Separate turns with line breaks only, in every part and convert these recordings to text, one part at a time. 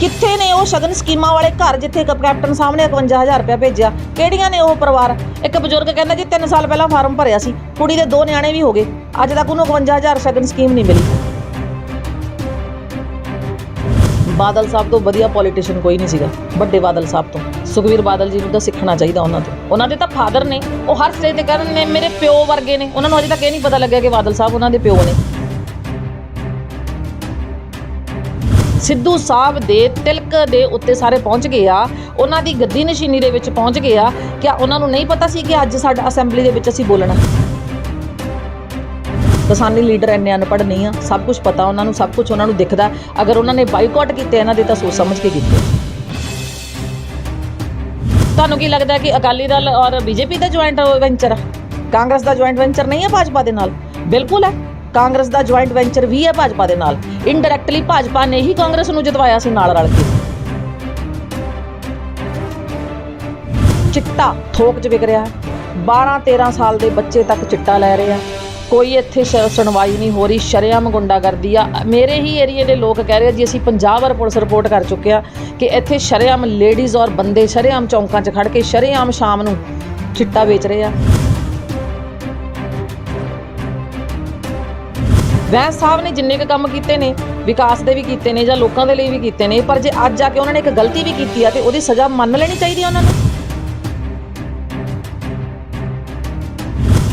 ਕਿੱਥੇ ਨੇ ਉਹ ਸ਼ਗਨ ਸਕੀਮਾਂ ਵਾਲੇ ਘਰ ਜਿੱਥੇ ਕ- ਕੈਪਟਨ ਸਾਹਮਣੇ 51000 ਰੁਪਇਆ ਭੇਜਿਆ? ਕਿਹੜੀਆਂ ਨੇ ਉਹ ਪਰਿਵਾਰ? ਇੱਕ ਬਜ਼ੁਰਗ ਕਹਿੰਦਾ ਜੀ 3 ਸਾਲ ਪਹਿਲਾਂ ਫਾਰਮ ਭਰਿਆ ਸੀ। ਕੁੜੀ ਦੇ ਦੋ ਨਿਆਣੇ ਵੀ ਹੋ ਗਏ। ਅੱਜ ਤੱਕ ਉਹਨੂੰ 51000 ਸ਼ਗਨ ਸਕੀਮ ਨਹੀਂ ਮਿਲੀ। ਬਾਦਲ ਸਾਹਿਬ ਤੋਂ ਵਧੀਆ ਪੋਲੀਟੀਸ਼ੀਅਨ ਕੋਈ ਨਹੀਂ ਸੀਗਾ, ਵੱਡੇ ਬਾਦਲ ਸਾਹਿਬ ਤੋਂ। ਸੁਖਵੀਰ ਬਾਦਲ ਜੀ ਨੂੰ ਤਾਂ ਸਿੱਖਣਾ ਚਾਹੀਦਾ ਉਹਨਾਂ ਤੋਂ। ਉਹਨਾਂ ਦੇ ਤਾਂ ਫਾਦਰ ਨੇ। ਉਹ ਹਰ ਸਟੇਜ ਤੇ ਕਰਨ ਨੇ, ਮੇਰੇ ਪਿਓ ਵਰਗੇ ਨੇ। ਉਹਨਾਂ ਨੂੰ ਅਜੇ ਤੱਕ ਇਹ ਨਹੀਂ ਪਤਾ ਲੱਗਿਆ ਕਿ ਬਾਦਲ ਸਾਹਿਬ ਉਹਨਾਂ ਦੇ ਪਿਓ ਨੇ। ਸਿੱਧੂ ਸਾਹਿਬ ਦੇ ਤਿਲਕ ਦੇ ਉੱਤੇ ਸਾਰੇ ਪਹੁੰਚ ਗਏ ਆ। ਉਹਨਾਂ ਦੀ ਗੱਦੀ ਨਸ਼ੀਨੀ ਦੇ ਵਿੱਚ ਪਹੁੰਚ ਗਏ ਆ ਕਿ ਉਹਨਾਂ ਨੂੰ ਨਹੀਂ ਪਤਾ ਸੀ ਕਿ ਅੱਜ ਸਾਡਾ ਅਸੈਂਬਲੀ ਦੇ ਵਿੱਚ ਅਸੀਂ ਬੋਲਣਾ। ਕਿਸਾਨੀ ਲੀਡਰ ਇੰਨੇ ਅਨਪੜ੍ਹ ਨਹੀਂ ਆ, ਸਭ ਕੁਝ ਪਤਾ ਉਹਨਾਂ ਨੂੰ, ਸਭ ਕੁਝ ਉਹਨਾਂ ਨੂੰ ਦਿਖਦਾ। ਅਗਰ ਉਹਨਾਂ ਨੇ ਬਾਈਕਾਟ ਕੀਤੇ ਇਹਨਾਂ ਦੇ ਤਾਂ ਸੋਚ ਸਮਝ ਕੇ ਕੀਤੇ। ਤੁਹਾਨੂੰ ਕੀ ਲੱਗਦਾ ਕਿ ਅਕਾਲੀ ਦਲ ਔਰ ਬੀਜੇਪੀ ਦਾ ਜੁਆਇੰਟ ਵੈਂਚਰ ਕਾਂਗਰਸ ਦਾ ਜੁਆਇੰਟ ਵੈਂਚਰ ਨਹੀਂ ਹੈ ਭਾਜਪਾ ਦੇ ਨਾਲ? ਬਿਲਕੁਲ ਹੈ। ਕਾਂਗਰਸ ਦਾ ਜੁਆਇੰਟ ਵੈਂਚਰ ਵੀ ਹੈ ਭਾਜਪਾ ਦੇ ਨਾਲ। ਇਨਡਾਇਰੈਕਟਲੀ ਭਾਜਪਾ ਨੇ ਹੀ ਕਾਂਗਰਸ ਨੂੰ ਜਿਤਵਾਇਆ ਸੀ ਨਾਲ ਰਲ ਕੇ। ਚਿੱਟਾ ਥੋਕ 'ਚ ਵਿਕ ਰਿਹਾ ਹੈ। 12 13 ਸਾਲ ਦੇ ਬੱਚੇ ਤੱਕ ਚਿੱਟਾ ਲੈ ਰਹੇ ਆ। ਕੋਈ ਇੱਥੇ ਸ਼- ਸੁਣਵਾਈ ਨਹੀਂ ਹੋ ਰਹੀ, ਸ਼ਰੇਆਮ ਗੁੰਡਾਗਰਦੀ ਆ। ਮੇਰੇ ਹੀ ਏਰੀਏ ਦੇ ਲੋਕ ਕਹਿ ਰਹੇ ਆ, ਜੀ ਅਸੀਂ ਪੰਜਾਬ ਵਾਰ ਪੁਲਿਸ ਰਿਪੋਰਟ ਕਰ ਚੁੱਕੇ ਆ ਕਿ ਇੱਥੇ ਸ਼ਰੇਆਮ ਲੇਡੀਜ਼ ਔਰ ਬੰਦੇ ਸ਼ਰੇਆਮ ਚੌਂਕਾਂ 'ਚ ਖੜ ਕੇ ਸ਼ਰੇਆਮ ਸ਼ਾਮ ਨੂੰ ਚਿੱਟਾ ਵੇਚ ਰਹੇ ਆ। ਵੈਸ ਸਾਹਿਬ ਨੇ ਜਿੰਨੇ ਕੁ ਕੰਮ ਕੀਤੇ ਨੇ, ਵਿਕਾਸ ਦੇ ਵੀ ਕੀਤੇ ਨੇ ਜਾਂ ਲੋਕਾਂ ਦੇ ਲਈ ਵੀ ਕੀਤੇ ਨੇ, ਪਰ ਜੇ ਅੱਜ ਜਾ ਕੇ ਉਹਨਾਂ ਨੇ ਇੱਕ ਗਲਤੀ ਵੀ ਕੀਤੀ ਆ ਤੇ ਉਹਦੀ ਸਜ਼ਾ ਮੰਨ ਲੈਣੀ ਚਾਹੀਦੀ ਆ ਉਹਨਾਂ ਨੂੰ।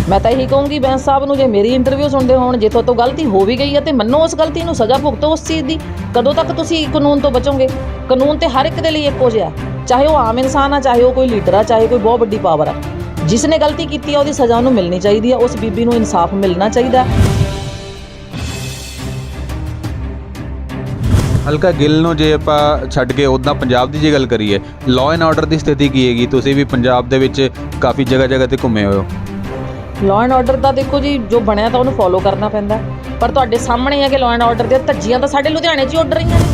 ਮੈਂ ਤਾਂ ਇਹੀ ਕਹੂੰਗੀ ਬੈਂਸ ਸਾਹਿਬ ਨੂੰ, ਜੇ ਮੇਰੀ ਇੰਟਰਵਿਊ ਸੁਣਦੇ ਹੋਣ, ਜੇ ਤੁਹਾਡੇ ਤੋਂ ਗਲਤੀ ਹੋ ਵੀ ਗਈ ਹੈ ਤੇ ਮੰਨੋ ਉਸ ਗਲਤੀ ਨੂੰ, ਸਜ਼ਾ ਭੁਗਤੋ ਉਸ ਚੀਜ਼ ਦੀ। ਕਦੋਂ ਤੱਕ ਤੁਸੀਂ ਕਾਨੂੰਨ ਤੋਂ ਬਚੋਗੇ? ਕਾਨੂੰਨ ਤੇ ਹਰ ਇੱਕ ਦੇ ਲਈ ਇੱਕੋ ਜਿਹਾ। ਚਾਹੇ ਉਹ ਆਮ ਇਨਸਾਨ ਆ, ਚਾਹੇ ਉਹ ਕੋਈ ਲੀਡਰ ਆ, ਚਾਹੇ ਕੋਈ ਬਹੁਤ ਵੱਡੀ ਪਾਵਰ ਆ। ਜਿਸ ਨੇ ਗਲਤੀ ਕੀਤੀ ਆ, ਉਹਦੀ ਸਜ਼ਾ ਉਹਨੂੰ ਮਿਲਣੀ ਚਾਹੀਦੀ ਆ, ਉਸ ਬੀਬੀ ਨੂੰ ਇਨਸਾਫ ਮਿਲਣਾ ਚਾਹੀਦਾ।
ਹਲਕਾ ਗਿੱਲ ਨੂੰ ਜੇ ਆਪਾਂ ਛੱਡ ਕੇ ਉਦਾਂ ਪੰਜਾਬ ਦੀ ਜੇ ਗੱਲ ਕਰੀਏ ਲਾਅ ਐਂਡ ਆਰਡਰ ਦੀ ਸਥਿਤੀ ਕੀ ਹੈਗੀ? ਤੁਸੀਂ ਵੀ ਪੰਜਾਬ ਦੇ ਵਿੱਚ ਕਾਫੀ ਜਗ੍ਹਾ ਜਗ੍ਹਾ ਤੇ ਘੁੰਮੇ ਹੋਏ ਹੋ।
ਲਾਅ ਐਂਡ ਆਰਡਰ ਦਾ ਦੇਖੋ ਜੀ, ਜੋ ਬਣਿਆ ਤਾਂ ਉਹਨੂੰ ਫੋਲੋ ਕਰਨਾ ਪੈਂਦਾ। ਪਰ ਤੁਹਾਡੇ ਸਾਹਮਣੇ ਹੈ ਕਿ ਲਾਅ ਐਂਡ ਆਰਡਰ ਦੀਆਂ ਧੱਜੀਆਂ ਤਾਂ ਸਾਡੇ ਲੁਧਿਆਣੇ 'ਚ ਹੀ ਉੱਡ ਰਹੀਆਂ ਨੇ।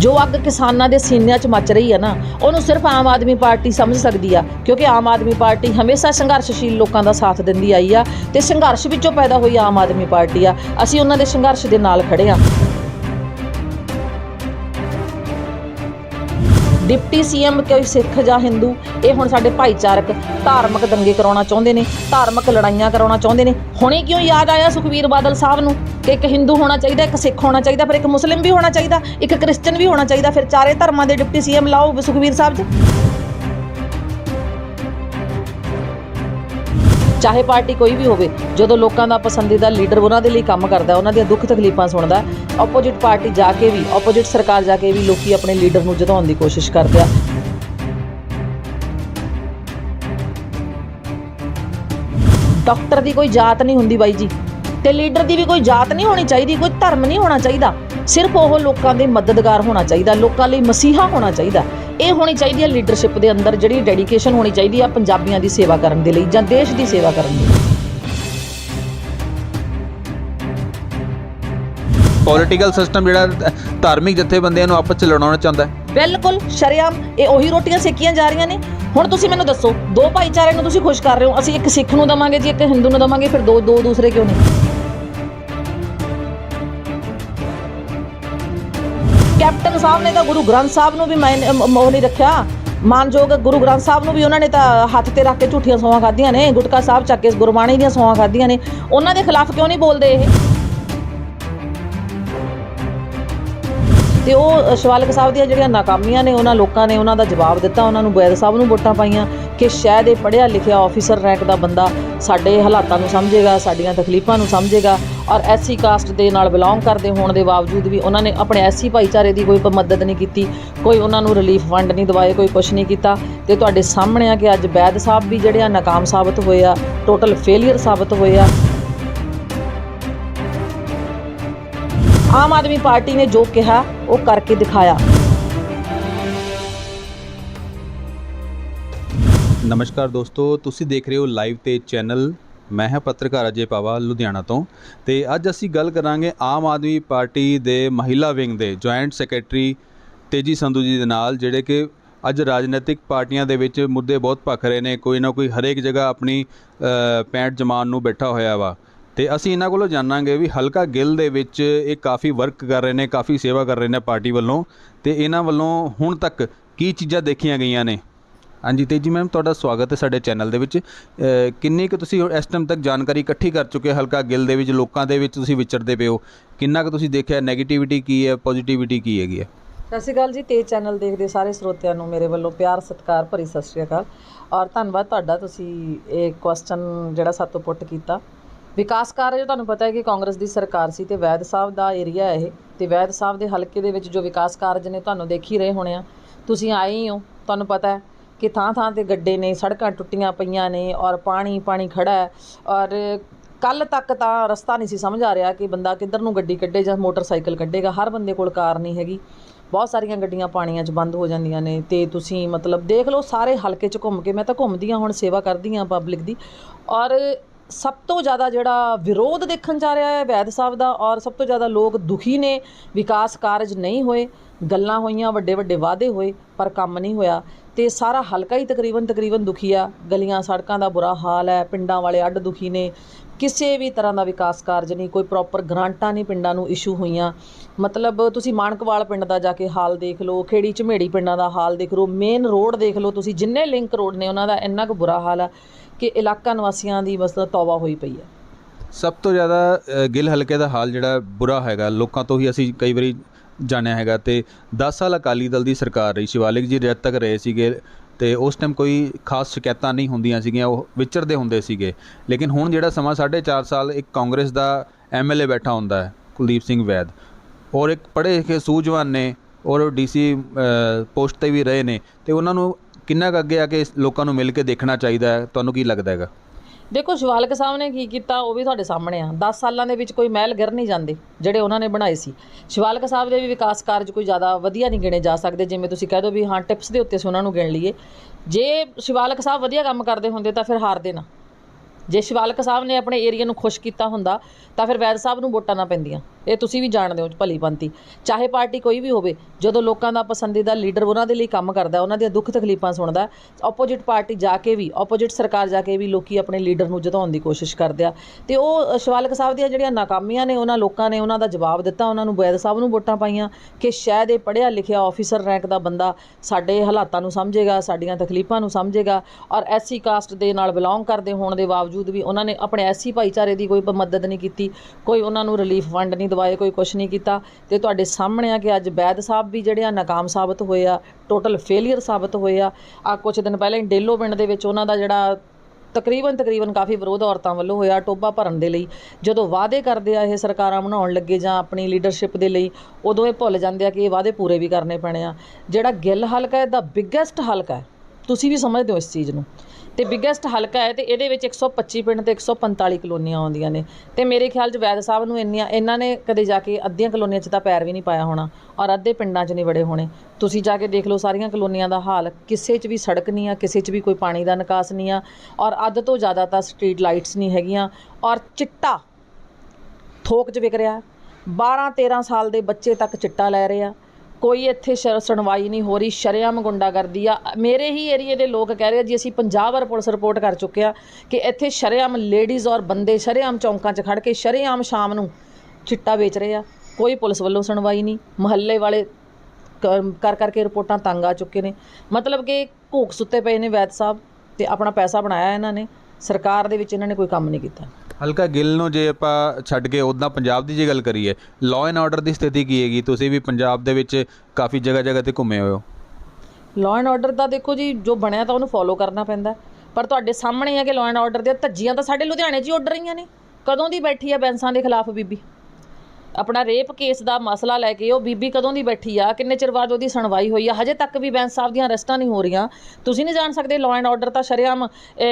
ਜੋ ਅੱਗ ਕਿਸਾਨਾਂ ਦੇ ਸੀਨਿਆਂ 'ਚ ਮੱਚ ਰਹੀ ਹੈ ਨਾ, ਉਹਨੂੰ ਸਿਰਫ ਆਮ ਆਦਮੀ ਪਾਰਟੀ ਸਮਝ ਸਕਦੀ ਆ, ਕਿਉਂਕਿ ਆਮ ਆਦਮੀ ਪਾਰਟੀ ਹਮੇਸ਼ਾ ਸੰਘਰਸ਼ਸ਼ੀਲ ਲੋਕਾਂ ਦਾ ਸਾਥ ਦਿੰਦੀ ਆਈ ਆ ਤੇ ਸੰਘਰਸ਼ ਵਿੱਚੋਂ ਪੈਦਾ ਹੋਈ ਆਮ ਆਦਮੀ ਪਾਰਟੀ ਆ। ਅਸੀਂ ਉਹਨਾਂ ਦੇ ਸੰਘਰਸ਼ ਦੇ ਨਾਲ ਖੜੇ ਆ। ਡਿਪਟੀ ਸੀਐਮ ਕੋਈ ਸਿੱਖ ਜਾਂ ਹਿੰਦੂ, ਇਹ ਹੁਣ ਸਾਡੇ ਭਾਈਚਾਰਕ ਧਾਰਮਿਕ ਦੰਗੇ ਕਰਾਉਣਾ ਚਾਹੁੰਦੇ ਨੇ, ਧਾਰਮਿਕ ਲੜਾਈਆਂ ਕਰਾਉਣਾ ਚਾਹੁੰਦੇ ਨੇ। ਹੁਣੇ ਕਿਉਂ ਯਾਦ ਆਇਆ ਸੁਖਵੀਰ ਬਾਦਲ ਸਾਹਿਬ ਨੂੰ ਕਿ ਇੱਕ ਹਿੰਦੂ ਹੋਣਾ ਚਾਹੀਦਾ, ਇੱਕ ਸਿੱਖ ਹੋਣਾ ਚਾਹੀਦਾ, ਫਿਰ ਇੱਕ ਮੁਸਲਿਮ ਵੀ ਹੋਣਾ ਚਾਹੀਦਾ, ਇੱਕ ਕ੍ਰਿਸਚਨ ਵੀ ਹੋਣਾ ਚਾਹੀਦਾ, ਫਿਰ ਚਾਰੇ ਧਰਮਾਂ ਦੇ ਡਿਪਟੀ ਸੀਐਮ ਲਾਓ ਸੁਖਵੀਰ ਸਾਹਿਬ ਜੀ। ਚਾਹੇ ਪਾਰਟੀ ਕੋਈ ਵੀ ਹੋਵੇ, ਜਦੋਂ ਲੋਕਾਂ ਦਾ ਪਸੰਦੀਦਾ ਲੀਡਰ ਉਹਨਾਂ ਦੇ ਲਈ ਕੰਮ ਕਰਦਾ ਉਹਨਾਂ ਦੀਆਂ ਦੁੱਖ ਤਕਲੀਫਾਂ ਸੁਣਦਾ ਆਪੋਜੀਟ ਪਾਰਟੀ ਜਾ ਕੇ ਵੀ ਆਪੋਜੀਟ ਸਰਕਾਰ ਜਾ ਕੇ ਵੀ ਲੋਕੀ ਆਪਣੇ ਲੀਡਰ ਨੂੰ ਜਿਤਾਉਣ ਦੀ ਕੋਸ਼ਿਸ਼ ਕਰਦੇ ਆ। ਡਾਕਟਰ ਦੀ ਕੋਈ ਜਾਤ ਨਹੀਂ ਹੁੰਦੀ ਬਾਈ ਜੀ, ਤੇ ਲੀਡਰ ਦੀ ਵੀ ਕੋਈ ਜਾਤ ਨਹੀਂ ਹੋਣੀ ਚਾਹੀਦੀ, ਕੋਈ ਧਰਮ ਨਹੀਂ ਹੋਣਾ ਚਾਹੀਦਾ। ਸਿਰਫ ਉਹ ਲੋਕਾਂ ਦੇ ਮਦਦਗਾਰ ਹੋਣਾ ਚਾਹੀਦਾ ਲੋਕਾਂ ਲਈ ਮਸੀਹਾ ਹੋਣਾ ਚਾਹੀਦਾ। ਇਹ ਹੋਣੀ ਚਾਹੀਦੀ ਹੈ ਲੀਡਰਸ਼ਿਪ ਦੇ ਅੰਦਰ ਜਿਹੜੀ ਡੈਡੀਕੇਸ਼ਨ ਹੋਣੀ ਚਾਹੀਦੀ ਆ ਪੰਜਾਬੀਆਂ ਦੀ ਸੇਵਾ ਕਰਨ ਦੇ ਲਈ ਜਾਂ ਦੇਸ਼ ਦੀ ਸੇਵਾ ਕਰਨ ਦੇ ਲਈ।
ਪੋਲੀਟੀਕਲ ਸਿਸਟਮ ਜਿਹੜਾ ਧਾਰਮਿਕ ਜਥੇਬੰਦੀਆਂ ਨੂੰ ਆਪਸ ਚ ਲੜਾਉਣਾ ਚਾਹੁੰਦਾ ਹੈ।
ਬਿਲਕੁਲ ਸ਼ਰੇਆਮ ਇਹ ਉਹੀ ਰੋਟੀਆਂ ਸੇਕੀਆਂ ਜਾ ਰਹੀਆਂ ਨੇ। ਹੁਣ ਤੁਸੀਂ ਮੈਨੂੰ ਦੱਸੋ ਦੋ ਭਾਈਚਾਰੇ ਨੂੰ ਤੁਸੀਂ ਖੁਸ਼ ਕਰ ਰਹੇ ਹੋ ਅਸੀਂ ਇੱਕ ਸਿੱਖ ਨੂੰ ਦਵਾਂਗੇ ਜੀ ਇੱਕ ਹਿੰਦੂ ਨੂੰ ਦਵਾਂਗੇ ਫਿਰ ਦੋ ਦੋ ਦੂਸਰੇ ਕਿਉਂ ਨਹੀਂ? ਕੈਪਟਨ ਸਾਹਿਬ ਨੇ ਤਾਂ ਗੁਰੂ ਗ੍ਰੰਥ ਸਾਹਿਬ ਨੂੰ ਵੀ ਮਾਇਨੇ- ਨਹੀਂ ਰੱਖਿਆ। ਮਾਨਯੋਗ ਗੁਰੂ ਗ੍ਰੰਥ ਸਾਹਿਬ ਨੂੰ ਵੀ ਉਹਨਾਂ ਨੇ ਤਾਂ ਹੱਥ ਤੇ ਰੱਖ ਕੇ ਝੂਠੀਆਂ ਸੌਹਾਂ ਖਾਧੀਆਂ ਨੇ। ਗੁਟਕਾ ਸਾਹਿਬ ਚੱਕ ਕੇ ਗੁਰਬਾਣੀ ਦੀਆਂ ਸੌਹਾਂ ਖਾਧੀਆਂ ਨੇ। ਉਹਨਾਂ ਦੇ ਖਿਲਾਫ ਕਿਉਂ ਨਹੀਂ ਬੋਲਦੇ ਇਹ? ਤੇ ਉਹ ਸ਼ਿਵਾਲਿਕ ਸਾਹਿਬ ਦੀਆਂ ਜਿਹੜੀਆਂ ਨਾਕਾਮੀਆਂ ਨੇ, ਉਹਨਾਂ ਲੋਕਾਂ ਨੇ ਉਹਨਾਂ ਦਾ ਜਵਾਬ ਦਿੱਤਾ। ਉਹਨਾਂ ਨੂੰ ਬੈਦ ਸਾਹਿਬ ਨੂੰ ਵੋਟਾਂ ਪਾਈਆਂ ਕਿ ਸ਼ਾਇਦ ਇਹ ਪੜ੍ਹਿਆ ਲਿਖਿਆ ਆਫੀਸਰ ਰੈਂਕ ਦਾ ਬੰਦਾ ਸਾਡੇ ਹਾਲਾਤਾਂ ਨੂੰ ਸਮਝੇਗਾ, ਸਾਡੀਆਂ ਤਕਲੀਫਾਂ ਨੂੰ ਸਮਝੇਗਾ। ਔਰ ਐਸਸੀ ਕਾਸਟ ਦੇ ਨਾਲ ਬਿਲੋਂਗ ਕਰਦੇ ਹੋਣ ਦੇ ਬਾਵਜੂਦ ਵੀ ਉਹਨਾਂ ਨੇ ਆਪਣੇ ਐਸਸੀ ਭਾਈਚਾਰੇ ਦੀ ਕੋਈ ਮਦਦ ਨਹੀਂ ਕੀਤੀ, ਕੋਈ ਉਹਨਾਂ ਨੂੰ ਰਿਲੀਫ ਫੰਡ ਨਹੀਂ ਦਵਾਏ, ਕੋਈ ਕੁਝ ਨਹੀਂ ਕੀਤਾ ਤੇ ਤੁਹਾਡੇ ਸਾਹਮਣੇ ਆ ਕਿ ਅੱਜ ਬੈਦ ਸਾਹਿਬ ਵੀ ਜਿਹੜੇ ਆ ਨਾਕਾਮ ਸਾਬਤ ਹੋਏ ਆ ਟੋਟਲ ਫੇਲਿਅਰ ਸਾਬਤ ਹੋਏ ਆ। ਆਮ ਆਦਮੀ ਪਾਰਟੀ ਨੇ ਜੋ ਕਿਹਾ, ਉਹ ਕਰਕੇ ਦਿਖਾਇਆ।
ਨਮਸਕਾਰ ਦੋਸਤੋ, ਤੁਸੀਂ ਦੇਖ ਰਹੇ ਹੋ ਲਾਈਵ ਤੇ ਚੈਨਲ ਮੈਂ ਹਾਂ ਪੱਤਰਕਾਰ ਅਜੇ ਪਾਵਾ ਲੁਧਿਆਣਾ ਤੋਂ ਤੇ ਅੱਜ ਅਸੀਂ ਗੱਲ ਕਰਾਂਗੇ ਆਮ ਆਦਮੀ ਪਾਰਟੀ ਦੇ ਮਹਿਲਾ ਵਿੰਗ ਦੇ ਜੁਆਇੰਟ ਸੈਕਟਰੀ ਤੇਜੀ ਸੰਧੂ ਜੀ ਦੇ ਨਾਲ, ਜਿਹੜੇ ਕਿ ਅੱਜ ਰਾਜਨੀਤਿਕ ਪਾਰਟੀਆਂ ਦੇ ਵਿੱਚ ਮੁੱਦੇ ਬਹੁਤ ਭਖ ਰਹੇ ਨੇ, ਕੋਈ ਨਾ ਕੋਈ ਹਰੇਕ ਜਗ੍ਹਾ ਆਪਣੀ ਪੈਂਟ ਜਮਾਨ ਨੂੰ ਬੈਠਾ ਹੋਇਆ ਵਾ। ਤੇ ਅਸੀਂ ਇਹਨਾਂ ਕੋਲੋਂ ਜਾਣਾਂਗੇ ਵੀ ਹਲਕਾ ਗਿੱਲ ਦੇ ਵਿੱਚ ਇਹ ਕਾਫੀ ਵਰਕ ਕਰ ਰਹੇ ਨੇ, ਕਾਫੀ ਸੇਵਾ ਕਰ ਰਹੇ ਨੇ ਪਾਰਟੀ ਵੱਲੋਂ ਤੇ ਇਹਨਾਂ ਵੱਲੋਂ ਹੁਣ ਤੱਕ ਕੀ ਚੀਜ਼ਾਂ ਦੇਖੀਆਂ ਗਈਆਂ ਨੇ? ਹਾਂਜੀ ਤੇਜੀ ਮੈਮ ਤੁਹਾਡਾ ਸਵਾਗਤ ਹੈ ਸਾਡੇ ਚੈਨਲ ਦੇ ਵਿੱਚ। ਕਿੰਨੀ ਕੁ ਤੁਸੀਂ ਇਸ ਟਾਈਮ ਤੱਕ ਜਾਣਕਾਰੀ ਇਕੱਠੀ ਕਰ ਚੁੱਕੇ ਹਲਕਾ ਗਿੱਲ ਦੇ ਵਿੱਚ, ਲੋਕਾਂ ਦੇ ਵਿੱਚ ਤੁਸੀਂ ਵਿਚਰਦੇ ਪਏ ਹੋ। ਕਿੰਨਾ ਕੁ ਤੁਸੀਂ ਦੇਖਿਆ 네ਗੇਟਿਵਿਟੀ ਕੀ ਹੈ ਪੋਜ਼ਿਟਿਵਿਟੀ ਕੀ ਹੈਗੀ ਹੈ?
ਸਤਿ ਸ਼੍ਰੀ ਅਕਾਲ ਜੀ ਤੇਜ ਚੈਨਲ ਦੇਖਦੇ ਸਾਰੇ ਸਰੋਤਿਆਂ ਨੂੰ ਮੇਰੇ ਵੱਲੋਂ ਪਿਆਰ, ਸਤਿਕਾਰ ਭਰੀ ਸਤਿ ਸ਼੍ਰੀ ਅਕਾਲ। ਔਰ ਧੰਨਵਾਦ ਤੁਹਾਡਾ ਤੁਸੀਂ ਇਹ ਕੁਐਸਚਨ ਜਿਹੜਾ ਸਾਤੋਂ ਪੁੱਟ ਕੀਤਾ। ਵਿਕਾਸ ਕਾਰਜ, ਤੁਹਾਨੂੰ ਪਤਾ ਹੈ ਕਿ ਕਾਂਗਰਸ ਦੀ ਸਰਕਾਰ ਸੀ ਤੇ ਵੈਦ ਸਾਹਿਬ ਦਾ ਏਰੀਆ ਇਹ। ਤੇ ਵੈਦ ਸਾਹਿਬ ਦੇ ਹਲਕੇ ਦੇ ਵਿੱਚ ਜੋ ਵਿਕਾਸ ਕਾਰਜ ਨੇ, ਤੁਹਾਨੂੰ ਦੇਖ ਹੀ ਰਹੇ ਹੋਣੇ ਆ। ਤੁਸੀਂ ਆਏ ਹੀ ਹੋ, ਤੁਹਾਨੂੰ ਪਤਾ ਹੈ। ਕਿ ਥਾਂ ਥਾਂ ਤੇ ਗੱਡੇ ਨੇ, ਸੜਕਾਂ ਟੁੱਟੀਆਂ ਪਈਆਂ ਨੇ ਔਰ ਪਾਣੀ ਪਾਣੀ ਖੜਾ ਔਰ ਕੱਲ ਤੱਕ ਤਾਂ ਰਸਤਾ ਨਹੀਂ ਸੀ ਸਮਝ ਆ ਰਿਹਾ ਕਿ ਬੰਦਾ ਕਿੱਧਰ ਨੂੰ ਗੱਡੀ ਕੱਢੇ ਜਾਂ ਮੋਟਰਸਾਈਕਲ ਕੱਢੇਗਾ। ਹਰ ਬੰਦੇ ਕੋਲ ਕਾਰ ਨਹੀਂ ਹੈਗੀ। ਬਹੁਤ ਸਾਰੀਆਂ ਗੱਡੀਆਂ ਪਾਣੀਆਂ 'ਚ ਬੰਦ ਹੋ ਜਾਂਦੀਆਂ ਨੇ ਤੇ ਤੁਸੀਂ ਮਤਲਬ ਦੇਖ ਲਓ, ਸਾਰੇ ਹਲਕੇ 'ਚ ਘੁੰਮ ਕੇ ਮੈਂ ਤਾਂ ਘੁੰਮਦੀ ਹਾਂ, ਹੁਣ ਸੇਵਾ ਕਰਦੀ ਹਾਂ ਪਬਲਿਕ ਦੀ। ਔਰ ਸਭ ਤੋਂ ਜ਼ਿਆਦਾ ਜਿਹੜਾ ਵਿਰੋਧ ਦੇਖਣ ਜਾ ਰਿਹਾ ਹੈ ਵੈਦ ਸਾਹਿਬ ਦਾ ਔਰ ਸਭ ਤੋਂ ਜ਼ਿਆਦਾ ਲੋਕ ਦੁਖੀ ਨੇ, ਵਿਕਾਸ ਕਾਰਜ ਨਹੀਂ ਹੋਏ, ਗੱਲਾਂ ਹੋਈਆਂ ਵੱਡੇ ਵੱਡੇ ਵਾਅਦੇ ਹੋਏ, ਪਰ ਕੰਮ ਨਹੀਂ ਹੋਇਆ। ਤੇ ਸਾਰਾ ਹਲਕਾ ਹੀ ਤਕਰੀਬਨ ਤਕਰੀਬਨ ਦੁਖੀ ਆ। ਗਲੀਆਂ ਸੜਕਾਂ ਦਾ ਬੁਰਾ ਹਾਲ ਹੈ, ਪਿੰਡਾਂ ਵਾਲੇ ਅੱਡ ਦੁਖੀ ਨੇ। ਕਿਸੇ ਵੀ ਤਰ੍ਹਾਂ ਦਾ ਵਿਕਾਸ ਕਾਰਜ ਨਹੀਂ, ਕੋਈ ਪ੍ਰੋਪਰ ਗ੍ਰਾਂਟਾਂ ਨਹੀਂ ਪਿੰਡਾਂ ਨੂੰ ਇਸ਼ੂ ਹੋਈਆਂ। ਮਤਲਬ ਤੁਸੀਂ ਮਾਨਕਵਾਲ ਪਿੰਡ ਦਾ ਜਾ ਕੇ ਹਾਲ ਦੇਖ ਲਓ, ਖੇੜੀ ਝਮੇੜੀ ਪਿੰਡਾਂ ਦਾ ਹਾਲ ਦੇਖ ਲਓ ਮੇਨ ਰੋਡ ਦੇਖ ਲਓ ਤੁਸੀਂ, ਜਿੰਨੇ ਲਿੰਕ ਰੋਡ ਨੇ, ਉਹਨਾਂ ਦਾ ਇੰਨਾ ਕੁ ਬੁਰਾ ਹਾਲ ਆ। ਕਿ ਇਲਾਕਾ ਨਿਵਾਸੀਆਂ ਦੀ ਮਸਲਾ ਤੌਬਾ ਹੋਈ ਪਈ ਹੈ।
ਸਭ ਤੋਂ ਜ਼ਿਆਦਾ ਅ, ਗਿੱਲ ਹਲਕੇ ਦਾ ਹਾਲ ਜਿਹੜਾ ਬੁਰਾ ਹੈਗਾ ਲੋਕਾਂ ਤੋਂ ਹੀ ਅਸੀਂ ਕਈ ਵਾਰੀ ਜਾਣਿਆ ਹੈਗਾ ਤੇ 10 ਸਾਲ ਅਕਾਲੀ ਦਲ ਦੀ ਸਰਕਾਰ ਰਹੀ ਸ਼ਿਵਾਲਿਕ ਜੀ ਜਦ ਤੱਕ ਰਹੇ ਸੀਗੇ ਤੇ ਉਸ ਟਾਈਮ ਕੋਈ ਖਾਸ ਸ਼ਿਕਾਇਤਾਂ ਨਹੀਂ ਹੁੰਦੀਆਂ ਸੀਗੀਆਂ ਉਹ ਵਿਚਰਦੇ ਹੁੰਦੇ ਸੀਗੇ। ਲੇਕਿਨ ਹੁਣ ਜਿਹੜਾ ਸਮਾਂ 4.5 ਸਾਲ ਇੱਕ ਕਾਂਗਰਸ ਦਾ ਐਮਐਲਏ ਬੈਠਾ ਹੁੰਦਾ ਹੈ ਕੁਲਦੀਪ ਸਿੰਘ ਵੈਦ ਔਰ ਇੱਕ ਪੜ੍ਹੇ ਲਿਖੇ ਸੂਝਵਾਨ ਨੇ ਔਰ ਡੀਸੀ ਪੋਸਟ ਤੇ ਵੀ ਰਹੇ ਨੇ ਤੇ ਉਹਨਾਂ ਨੂੰ ਕਿੰਨਾ ਕੁ ਅੱਗੇ ਆ ਕੇ ਇਸ ਲੋਕਾਂ ਨੂੰ ਮਿਲ ਕੇ ਦੇਖਣਾ ਚਾਹੀਦਾ ਹੈ? ਤੁਹਾਨੂੰ ਕੀ ਲੱਗਦਾ ਹੈਗਾ?
ਦੇਖੋ ਸ਼ਿਵਾਲਕ ਸਾਹਿਬ ਨੇ ਕੀ ਕੀਤਾ, ਉਹ ਵੀ ਤੁਹਾਡੇ ਸਾਹਮਣੇ ਆ। 10 ਸਾਲਾਂ ਦੇ ਵਿੱਚ ਕੋਈ ਮਹਿਲ ਗਿਰ ਨਹੀਂ ਜਾਂਦੇ, ਜਿਹੜੇ ਉਹਨਾਂ ਨੇ ਬਣਾਏ ਸੀ। ਸ਼ਿਵਾਲਕ ਸਾਹਿਬ ਦੇ ਵੀ ਵਿਕਾਸ ਕਾਰਜ ਕੋਈ ਜ਼ਿਆਦਾ ਵਧੀਆ ਨਹੀਂ ਗਿਣੇ ਜਾ ਸਕਦੇ, ਜਿਵੇਂ ਤੁਸੀਂ ਕਹਿ ਦਿਓ ਵੀ ਹਾਂ, ਟਿਪਸ ਦੇ ਉੱਤੇ ਅਸੀਂ ਉਹਨਾਂ ਨੂੰ ਗਿਣ ਲਈਏ। ਜੇ ਸ਼ਿਵਾਲਕ ਸਾਹਿਬ ਵਧੀਆ ਕੰਮ ਕਰਦੇ ਹੁੰਦੇ ਤਾਂ ਫਿਰ ਹਾਰਦੇ ਨਾ। ਜੇ ਸ਼ਿਵਾਲਕ ਸਾਹਿਬ ਨੇ ਆਪਣੇ ਏਰੀਆ ਨੂੰ ਖੁਸ਼ ਕੀਤਾ ਹੁੰਦਾ, ਤਾਂ ਫਿਰ ਵੈਦ ਸਾਹਿਬ ਨੂੰ ਵੋਟਾਂ ਨਾ ਪੈਂਦੀਆਂ। ਇਹ ਤੁਸੀਂ ਵੀ ਜਾਣਦੇ ਹੋ ਭਲੀ ਪੰਤੀ ਚਾਹੇ ਪਾਰਟੀ ਕੋਈ ਵੀ ਹੋਵੇ ਜਦੋਂ ਲੋਕਾਂ ਦਾ ਪਸੰਦੀਦਾ ਲੀਡਰ ਉਹਨਾਂ ਦੇ ਲਈ ਕੰਮ ਕਰਦਾ ਉਹਨਾਂ ਦੀਆਂ ਦੁੱਖ ਤਕਲੀਫਾਂ ਸੁਣਦਾ ਆਪੋਜੀਟ ਪਾਰਟੀ ਜਾ ਕੇ ਵੀ ਆਪੋਜੀਟ ਸਰਕਾਰ ਜਾ ਕੇ ਵੀ ਲੋਕੀ ਆਪਣੇ ਲੀਡਰ ਨੂੰ ਜਿਤਾਉਣ ਦੀ ਕੋਸ਼ਿਸ਼ ਕਰਦੇ ਆ। ਤੇ ਉਹ ਅ, ਸ਼ਿਵਾਲਕ ਸਾਹਿਬ ਦੀਆਂ ਜਿਹੜੀਆਂ ਨਾਕਾਮੀਆਂ ਨੇ ਉਹਨਾਂ ਲੋਕਾਂ ਨੇ ਉਹਨਾਂ ਦਾ ਜਵਾਬ ਦਿੱਤਾ ਉਹਨਾਂ ਨੂੰ ਬੈਦ ਸਾਹਿਬ ਨੂੰ ਵੋਟਾਂ ਪਾਈਆਂ ਕਿ ਸ਼ਾਇਦ ਇਹ ਪੜ੍ਹਿਆ ਲਿਖਿਆ ਆਫੀਸਰ ਰੈਂਕ ਦਾ ਬੰਦਾ ਸਾਡੇ ਹਾਲਾਤਾਂ ਨੂੰ ਸਮਝੇਗਾ ਸਾਡੀਆਂ ਤਕਲੀਫਾਂ ਨੂੰ ਸਮਝੇਗਾ ਔਰ ਐਸਸੀ ਕਾਸਟ ਦੇ ਨਾਲ ਬਿਲੋਂਗ ਕਰਦੇ ਹੋਣ ਦੇ ਬਾਵਜੂਦ ਵੀ ਉਹਨਾਂ ਨੇ ਆਪਣੇ ਐਸਸੀ ਭਾਈਚਾਰੇ ਦੀ ਕੋਈ ਮਦਦ ਨਹੀਂ ਕੀਤੀ ਕੋਈ ਉਹਨਾਂ ਨੂੰ ਰਿਲੀਫ ਫੰਡ ਨਹੀਂ ਦਵਾਏ ਕੋਈ ਕੁਝ ਨਹੀਂ ਕੀਤਾ ਤੇ ਤੁਹਾਡੇ ਸਾਹਮਣੇ ਆ ਕਿ ਅੱਜ ਵੈਦ ਸਾਹਿਬ ਵੀ ਜਿਹੜੇ ਆ ਨਾਕਾਮ ਸਾਬਤ ਹੋਏ ਆ ਟੋਟਲ ਫੇਲਿਅਰ ਸਾਬਤ ਹੋਏ ਆ। ਆ ਕੁਝ ਦਿਨ ਪਹਿਲਾਂ ਡੇਲੋ ਪਿੰਡ ਦੇ ਵਿੱਚ ਉਹਨਾਂ ਦਾ ਜਿਹੜਾ ਤਕਰੀਬਨ ਤਕਰੀਬਨ ਕਾਫੀ ਵਿਰੋਧ ਔਰਤਾਂ ਵੱਲੋਂ ਹੋਇਆ ਟੋਬਾ ਭਰਨ ਦੇ ਲਈ। ਜਦੋਂ ਵਾਅਦੇ ਕਰਦੇ ਆ ਇਹ ਸਰਕਾਰਾਂ ਬਣਾਉਣ ਲੱਗੇ ਜਾਂ ਆਪਣੀ ਲੀਡਰਸ਼ਿਪ ਦੇ ਲਈ, ਉਦੋਂ ਇਹ ਭੁੱਲ ਜਾਂਦੇ ਆ ਕਿ ਇਹ ਵਾਅਦੇ ਪੂਰੇ ਵੀ ਕਰਨੇ ਪੈਣੇ ਆ। ਜਿਹੜਾ ਗਿੱਲ ਹਲਕਾ ਹੈ ਦਾ ਬਿਗੇਸਟ ਹਲਕਾ ਹੈ। ਤੁਸੀਂ ਵੀ ਸਮਝਦੇ ਹੋ ਇਸ ਚੀਜ਼ ਨੂੰ। ਤੇ ਬਿਗੇਸਟ ਹਲਕਾ ਹੈ ਤੇ ਇਹਦੇ ਵਿੱਚ 125 ਪਿੰਡ ਤੇ 145 ਕਲੋਨੀਆਂ ਆਉਂਦੀਆਂ ਨੇ। ਤੇ ਮੇਰੇ ਖਿਆਲ 'ਚ ਵੈਦ ਸਾਹਿਬ ਨੂੰ ਇੰਨੀਆਂ, ਇਹਨਾਂ ਨੇ ਕਦੇ ਜਾ ਕੇ ਅੱਧੀਆਂ ਕਲੋਨੀਆਂ 'ਚ ਤਾਂ ਪੈਰ ਵੀ ਨਹੀਂ ਪਾਇਆ ਹੋਣਾ ਔਰ ਅੱਧੇ ਪਿੰਡਾਂ 'ਚ ਨਹੀਂ ਵੜੇ ਹੋਣੇ। ਤੁਸੀਂ ਜਾ ਕੇ ਦੇਖ ਲਓ ਸਾਰੀਆਂ ਕਲੋਨੀਆਂ ਦਾ ਹਾਲ, ਕਿਸੇ 'ਚ ਵੀ ਸੜਕ ਨਹੀਂ ਆ, ਕਿਸੇ 'ਚ ਵੀ ਕੋਈ ਪਾਣੀ ਦਾ ਨਿਕਾਸ ਨਹੀਂ ਆ ਔਰ ਅੱਧ ਤੋਂ ਜ਼ਿਆਦਾ ਤਾਂ ਸਟਰੀਟ ਲਾਈਟਸ ਨਹੀਂ ਹੈਗੀਆਂ ਔਰ ਚਿੱਟਾ ਥੋਕ 'ਚ ਵਿਕ ਰਿਹਾ। 12 13 ਸਾਲ ਦੇ ਬੱਚੇ ਤੱਕ ਚਿੱਟਾ ਲੈ ਰਹੇ ਆ। ਕੋਈ ਇੱਥੇ ਸ਼- ਸੁਣਵਾਈ ਨਹੀਂ ਹੋ ਰਹੀ, ਸ਼ਰੇਆਮ ਗੁੰਡਾਗਰਦੀ ਆ। ਮੇਰੇ ਹੀ ਏਰੀਏ ਦੇ ਲੋਕ ਕਹਿ ਰਹੇ ਆ, ਜੀ ਅਸੀਂ ਪੰਜਾਬ ਵਾਰ ਪੁਲਿਸ ਰਿਪੋਰਟ ਕਰ ਚੁੱਕੇ ਆ ਕਿ ਇੱਥੇ ਸ਼ਰੇਆਮ ਲੇਡੀਜ਼ ਔਰ ਬੰਦੇ ਸ਼ਰੇਆਮ ਚੌਂਕਾਂ 'ਚ ਖੜ ਕੇ ਸ਼ਰੇਆਮ ਸ਼ਾਮ ਨੂੰ ਚਿੱਟਾ ਵੇਚ ਰਹੇ ਆ। ਕੋਈ ਪੁਲਿਸ ਵੱਲੋਂ ਸੁਣਵਾਈ ਨਹੀਂ। ਮਹੱਲੇ ਵਾਲੇ ਕ- ਕਰ ਕਰਕੇ ਰਿਪੋਰਟਾਂ ਤੰਗ ਆ ਚੁੱਕੇ ਨੇ। ਮਤਲਬ ਕਿ ਘੂਕ ਸੁੱਤੇ ਪਏ ਨੇ ਵੈਦ ਸਾਹਿਬ ਤੇ ਆਪਣਾ ਪੈਸਾ ਬਣਾਇਆ ਇਹਨਾਂ ਨੇ। ਸਰਕਾਰ ਦੇ ਵਿੱਚ ਇਹਨਾਂ ਨੇ ਕੋਈ ਕੰਮ ਨਹੀਂ ਕੀਤਾ।
ਹਲਕਾ ਗਿੱਲ ਨੂੰ ਜੇ ਆਪਾਂ ਛੱਡ ਕੇ ਉੱਦਾਂ ਪੰਜਾਬ ਦੀ ਜੇ ਗੱਲ ਕਰੀਏ ਲਾਅ ਐਂਡ ਆਰਡਰ ਦੀ ਸਥਿਤੀ ਕੀ ਹੈਗੀ? ਤੁਸੀਂ ਵੀ ਪੰਜਾਬ ਦੇ ਵਿੱਚ ਕਾਫੀ ਜਗ੍ਹਾ ਜਗ੍ਹਾ ਤੇ ਘੁੰਮੇ ਹੋਏ ਹੋ।
ਲਾਅ ਐਂਡ ਆਰਡਰ ਦਾ ਦੇਖੋ ਜੀ, ਜੋ ਬਣਿਆ ਤਾਂ ਉਹਨੂੰ ਫੋਲੋ ਕਰਨਾ ਪੈਂਦਾ। ਪਰ ਤੁਹਾਡੇ ਸਾਹਮਣੇ ਹੈ ਕਿ ਲਾਅ ਐਂਡ ਆਰਡਰ ਦੀਆਂ ਧੱਜੀਆਂ ਤਾਂ ਸਾਡੇ ਲੁਧਿਆਣੇ 'ਚ ਹੀ ਉੱਡ ਰਹੀਆਂ ਨੇ। ਕਦੋਂ ਦੀ ਬੈਠੀ ਆ ਬੈਂਸਾਂ ਦੇ ਖਿਲਾਫ ਬੀਬੀ? ਆਪਣਾ ਰੇਪ ਕੇਸ ਦਾ ਮਸਲਾ ਲੈ ਕੇ ਉਹ ਬੀਬੀ ਕਦੋਂ ਦੀ ਬੈਠੀ ਆ? ਕਿੰਨੇ ਚਿਰ ਬਾਅਦ ਉਹਦੀ ਸੁਣਵਾਈ ਹੋਈ ਆ? ਹਜੇ ਤੱਕ ਵੀ ਬੈਂਸ ਸਾਹਿਬ ਦੀਆਂ ਅਰੈਸਟਾਂ ਨਹੀਂ ਹੋ ਰਹੀਆਂ। ਤੁਸੀਂ ਨਹੀਂ ਜਾਣ ਸਕਦੇ ਲਾਅ ਐਂਡ ਆਰਡਰ ਤਾਂ ਸ਼ਰੇਆਮ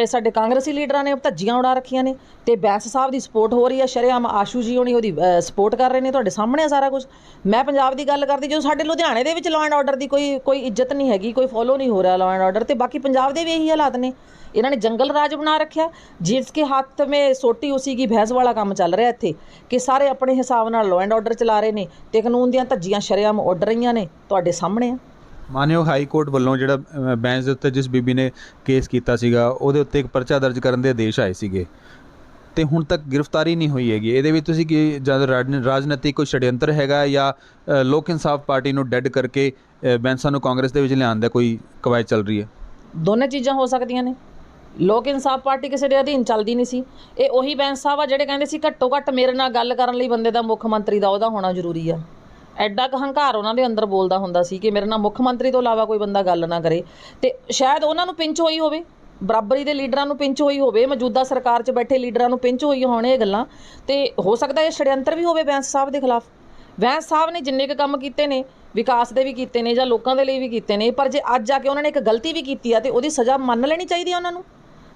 ਸਾਡੇ ਕਾਂਗਰਸੀ ਲੀਡਰਾਂ ਨੇ ਧੱਜੀਆਂ ਉਡਾ ਰੱਖੀਆਂ ਨੇ ਤੇ ਬੈਂਸ ਸਾਹਿਬ ਦੀ ਸਪੋਰਟ ਹੋ ਰਹੀ ਆ। ਸ਼ਰੇਆਮ ਆਸ਼ੂ ਜੀ ਹੋਣੀ ਉਹਦੀ ਸਪੋਰਟ ਕਰ ਰਹੇ ਨੇ। ਤੁਹਾਡੇ ਸਾਹਮਣੇ ਆ ਸਾਰਾ ਕੁਝ ਮੈਂ ਪੰਜਾਬ ਦੀ ਗੱਲ ਕਰਦੀ, ਜਦੋਂ ਸਾਡੇ ਲੁਧਿਆਣੇ ਦੇ ਵਿੱਚ ਲਾਅ ਐਂਡ ਆਰਡਰ ਦੀ ਕੋਈ ਕੋਈ ਇੱਜ਼ਤ ਨਹੀਂ ਹੈਗੀ, ਕੋਈ ਫੋਲੋ ਨਹੀਂ ਹੋ ਰਿਹਾ ਲਾਅ ਐਂਡ ਆਰਡਰ ਤੇ ਬਾਕੀ ਪੰਜਾਬ ਦੇ ਵੀ ਇਹੀ ਹਾਲਾਤ ਨੇ। ਇਹਨਾਂ ਨੇ ਜੰਗਲ ਰਾਜ ਬਣਾ ਰੱਖਿਆ, ਜਿਸ ਕੇ ਹੱਥ ਮੇ ਸੋਟੀ ਉਸੀ ਕੀ ਭੈਂਸ ਵਾਲਾ ਕੰਮ ਚੱਲ ਰਿਹਾ ਇੱਥੇ, ਕਿ ਸਾਰੇ ਆਪਣੇ ਹਿਸਾਬ ਨਾਲ ਲਾਅ ਐਂਡ ਆਰਡਰ ਚਲਾ ਰਹੇ ਨੇ ਤੇ ਕਾਨੂੰਨ ਦੀਆਂ ਧੱਜੀਆਂ ਸ਼ਰੇਆਮ ਉੱਡ ਰਹੀਆਂ ਨੇ। ਤੁਹਾਡੇ ਸਾਹਮਣੇ ਆ।
ਮਾਨਯੋਗ ਹਾਈ ਕੋਰਟ ਵੱਲੋਂ ਜਿਹੜਾ ਬੈਂਸ ਦੇ ਉੱਤੇ ਜਿਸ ਬੀਬੀ ਨੇ ਕੇਸ ਕੀਤਾ ਸੀਗਾ ਉਹਦੇ ਉੱਤੇ ਇੱਕ ਪਰਚਾ ਦਰਜ ਕਰਨ ਦੇ ਆਦੇਸ਼ ਆਏ ਸੀਗੇ। ਤੇ ਹੁਣ ਤੱਕ ਗ੍ਰਿਫਤਾਰੀ ਨਹੀਂ ਹੋਈ ਹੈਗੀ। ਇਹਦੇ ਵਿੱਚ ਤੁਸੀਂ ਕੀ ਜਦ ਰਾਜ- ਰਾਜਨੀਤਿਕ ਕੋਈ ਛੜਯੰਤਰ ਹੈਗਾ ਜਾਂ ਲੋਕ ਇਨਸਾਫ ਪਾਰਟੀ ਨੂੰ ਡੈਡ ਕਰਕੇ ਬੈਂਸਾ ਨੂੰ ਕਾਂਗਰਸ ਦੇ ਵਿੱਚ ਲਿਆਉਣ ਦਾ ਕੋਈ ਕਵਾਇਦ ਚੱਲ ਰਹੀ ਹੈ?
ਦੋਨੇ ਚੀਜ਼ਾਂ ਹੋ ਸਕਦੀਆਂ ਨੇ। ਲੋਕ ਇਨਸਾਫ ਪਾਰਟੀ ਕਿਸੇ ਦੇ ਅਧੀਨ ਚੱਲਦੀ ਨਹੀਂ ਸੀ। ਇਹ ਉਹੀ ਬੈਂਸ ਸਾਹਿਬ ਆ ਜਿਹੜੇ ਕਹਿੰਦੇ ਸੀ ਘੱਟੋ ਘੱਟ ਮੇਰੇ ਨਾਲ ਗੱਲ ਕਰਨ ਲਈ ਬੰਦੇ ਦਾ ਮੁੱਖ ਮੰਤਰੀ ਦਾ ਉਹਦਾ ਹੋਣਾ ਜ਼ਰੂਰੀ ਆ। ਐਡਾ ਕੁ ਹੰਕਾਰ ਉਹਨਾਂ ਦੇ ਅੰਦਰ ਬੋਲਦਾ ਹੁੰਦਾ ਸੀ ਕਿ ਮੇਰੇ ਨਾਲ ਮੁੱਖ ਮੰਤਰੀ ਤੋਂ ਇਲਾਵਾ ਕੋਈ ਬੰਦਾ ਗੱਲ ਨਾ ਕਰੇ। ਤੇ ਸ਼ਾਇਦ ਉਹਨਾਂ ਨੂੰ ਪਿੰਚ ਹੋਈ ਹੋਵੇ, ਬਰਾਬਰੀ ਦੇ ਲੀਡਰਾਂ ਨੂੰ ਪਿੰਚ ਹੋਈ ਹੋਵੇ, ਮੌਜੂਦਾ ਸਰਕਾਰ 'ਚ ਬੈਠੇ ਲੀਡਰਾਂ ਨੂੰ ਪਿੰਚ ਹੋਈ ਹੋਣ ਇਹ ਗੱਲਾਂ, ਤੇ ਹੋ ਸਕਦਾ ਇਹ ਛੜਯੰਤਰ ਵੀ ਹੋਵੇ ਬੈਂਸ ਸਾਹਿਬ ਦੇ ਖਿਲਾਫ। ਵੈਂਸ ਸਾਹਿਬ ਨੇ ਜਿੰਨੇ ਕੁ ਕੰਮ ਕੀਤੇ ਨੇ, ਵਿਕਾਸ ਦੇ ਵੀ ਕੀਤੇ ਨੇ ਜਾਂ ਲੋਕਾਂ ਦੇ ਲਈ ਵੀ ਕੀਤੇ ਨੇ, ਪਰ ਜੇ ਅੱਜ ਆ ਕੇ ਉਹਨਾਂ ਨੇ ਇੱਕ ਗਲਤੀ ਵੀ ਕੀਤੀ ਆ ਤੇ ਉਹਦੀ ਸਜ਼ਾ ਮੰਨ ਲੈਣੀ ਚਾਹੀਦੀ ਆ ਉਹਨਾਂ ਨੂੰ।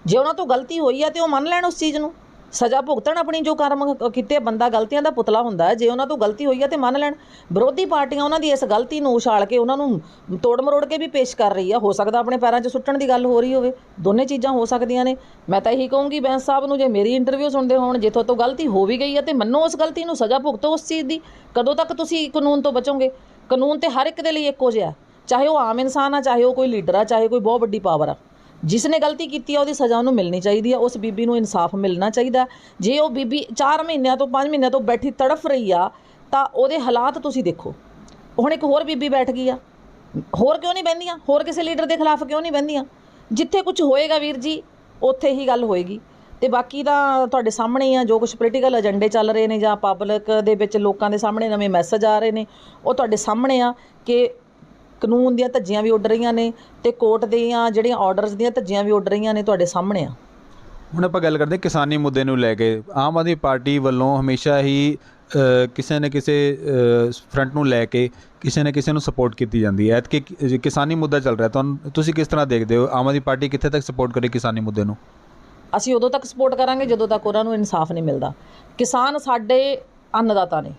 ਜੇ ਉਹਨਾਂ ਤੋਂ ਗਲਤੀ ਹੋਈ ਆ ਤੇ ਉਹ ਮੰਨ ਲੈਣ ਉਸ ਚੀਜ਼ ਨੂੰ। ਸਜ਼ਾ ਭੁਗਤਣ ਆਪਣੀ ਜੋ ਕਰਮ ਕੀਤੇ ਬੰਦਾ ਗਲਤੀਆਂ ਦਾ ਪੁਤਲਾ ਹੁੰਦਾ ਜੇ ਉਹਨਾਂ ਤੋਂ ਗਲਤੀ ਹੋਈ ਆ ਤੇ ਮੰਨ ਲੈਣ। ਵਿਰੋਧੀ ਪਾਰਟੀਆਂ ਉਹਨਾਂ ਦੀ ਇਸ ਗਲਤੀ ਨੂੰ ਉਛਾਲ ਕੇ ਉਹਨਾਂ ਨੂੰ ਤੋੜ ਮਰੋੜ ਕੇ ਵੀ ਪੇਸ਼ ਕਰ ਰਹੀ ਆ। ਹੋ ਸਕਦਾ ਆਪਣੇ ਪੈਰਾਂ 'ਚ ਸੁੱਟਣ ਦੀ ਗੱਲ ਹੋ ਰਹੀ ਹੋਵੇ। ਦੋਨੇ ਚੀਜ਼ਾਂ ਹੋ ਸਕਦੀਆਂ ਨੇ। ਮੈਂ ਤਾਂ ਇਹੀ ਕਹੂੰਗੀ ਬੈਂਸ ਸਾਹਿਬ ਨੂੰ, ਜੇ ਮੇਰੀ ਇੰਟਰਵਿਊ ਸੁਣਦੇ ਹੋਣ ਜਿੱਥੋਂ ਤੋਂ ਗਲਤੀ ਹੋ ਵੀ ਗਈ ਆ ਤੇ ਮੰਨੋ ਉਸ ਗਲਤੀ ਨੂੰ, ਸਜ਼ਾ ਭੁਗਤੋ ਉਸ ਚੀਜ਼ ਦੀ। ਕਦੋਂ ਤੱਕ ਤੁਸੀਂ ਕਾਨੂੰਨ ਤੋਂ ਬਚੋਗੇ? ਕਾਨੂੰਨ ਤੇ ਹਰ ਇੱਕ ਦੇ ਲਈ ਇੱਕੋ ਜਿਹਾ। ਚਾਹੇ ਉਹ ਆਮ ਇਨਸਾਨ ਆ, ਚਾਹੇ ਉਹ ਕੋਈ ਲੀਡਰ ਆ, ਚਾਹੇ ਕੋਈ ਬਹੁਤ ਵੱਡੀ ਪਾਵਰ ਆ। ਜਿਸ ਨੇ ਗਲਤੀ ਕੀਤੀ ਆ, ਉਹਦੀ ਸਜ਼ਾ ਉਹਨੂੰ ਮਿਲਣੀ ਚਾਹੀਦੀ ਆ, ਉਸ ਬੀਬੀ ਨੂੰ ਇਨਸਾਫ ਮਿਲਣਾ ਚਾਹੀਦਾ। ਜੇ ਉਹ ਬੀਬੀ 4 ਮਹੀਨਿਆਂ ਤੋਂ 5 ਮਹੀਨਿਆਂ ਤੋਂ ਬੈਠੀ ਤੜਫ ਰਹੀ ਆ, ਤਾਂ ਉਹਦੇ ਹਾਲਾਤ ਤੁਸੀਂ ਦੇਖੋ। ਹੁਣ ਇੱਕ ਹੋਰ ਬੀਬੀ ਬੈਠ ਗਈ ਆ। ਹੋਰ ਕਿਉਂ ਨਹੀਂ ਬਹਿੰਦੀਆਂ? ਹੋਰ ਕਿਸੇ ਲੀਡਰ ਦੇ ਖਿਲਾਫ ਕਿਉਂ ਨਹੀਂ ਬਹਿੰਦੀਆਂ? ਜਿੱਥੇ ਕੁਝ ਹੋਏਗਾ ਵੀਰ ਜੀ, ਉੱਥੇ ਹੀ ਗੱਲ ਹੋਏਗੀ। ਤੇ ਬਾਕੀ ਤਾਂ ਤੁਹਾਡੇ ਸਾਹਮਣੇ ਹੀ ਆ, ਜੋ ਕੁਝ ਪੋਲੀਟੀਕਲ ਏਜੰਡੇ ਚੱਲ ਰਹੇ ਨੇ ਜਾਂ ਪਬਲਿਕ ਦੇ ਵਿੱਚ ਲੋਕਾਂ ਦੇ ਸਾਹਮਣੇ ਨਵੇਂ ਮੈਸੇਜ ਆ ਰਹੇ ਨੇ, ਉਹ ਤੁਹਾਡੇ ਸਾਹਮਣੇ ਆ ਕਿ ਕਾਨੂੰਨ ਦੀਆਂ ਧੱਜੀਆਂ ਵੀ ਉੱਡ ਰਹੀਆਂ ਨੇ ਤੇ ਕੋਰਟ ਦੀਆਂ ਜਿਹੜੀਆਂ ਆਰਡਰਸ ਦੀਆਂ ਧੱਜੀਆਂ ਵੀ ਉੱਡ ਰਹੀਆਂ ਨੇ ਤੁਹਾਡੇ ਸਾਹਮਣੇ ਆ।
ਹੁਣ ਆਪਾਂ ਗੱਲ ਕਰਦੇ ਕਿਸਾਨੀ ਮੁੱਦੇ ਨੂੰ ਲੈ ਕੇ। ਆਮ ਆਦਮੀ ਪਾਰਟੀ ਵੱਲੋਂ ਹਮੇਸ਼ਾ ਹੀ ਕਿਸੇ ਨਾ ਕਿਸੇ ਫਰੰਟ ਨੂੰ ਲੈ ਕੇ ਕਿਸੇ ਨਾ ਕਿਸੇ ਨੂੰ ਸਪੋਰਟ ਕੀਤੀ ਜਾਂਦੀ ਹੈ। ਐਤਕੀ ਕਿ- ਕਿਸਾਨੀ ਮੁੱਦਾ ਚੱਲ ਰਿਹਾ ਤੁਹਾਨੂੰ ਤੁਸੀਂ ਕਿਸ ਤਰ੍ਹਾਂ ਦੇਖਦੇ ਹੋ? ਆਮ ਆਦਮੀ ਪਾਰਟੀ ਕਿੱਥੇ ਤੱਕ ਸਪੋਰਟ ਕਰੇ ਕਿਸਾਨੀ ਮੁੱਦੇ ਨੂੰ?
ਅਸੀਂ ਉਦੋਂ ਤੱਕ ਸਪੋਰਟ ਕਰਾਂਗੇ ਜਦੋਂ ਤੱਕ ਉਹਨਾਂ ਨੂੰ ਇਨਸਾਫ ਨਹੀਂ ਮਿਲਦਾ। ਕਿਸਾਨ ਸਾਡੇ ਅੰਨਦਾਤਾ ਨੇ।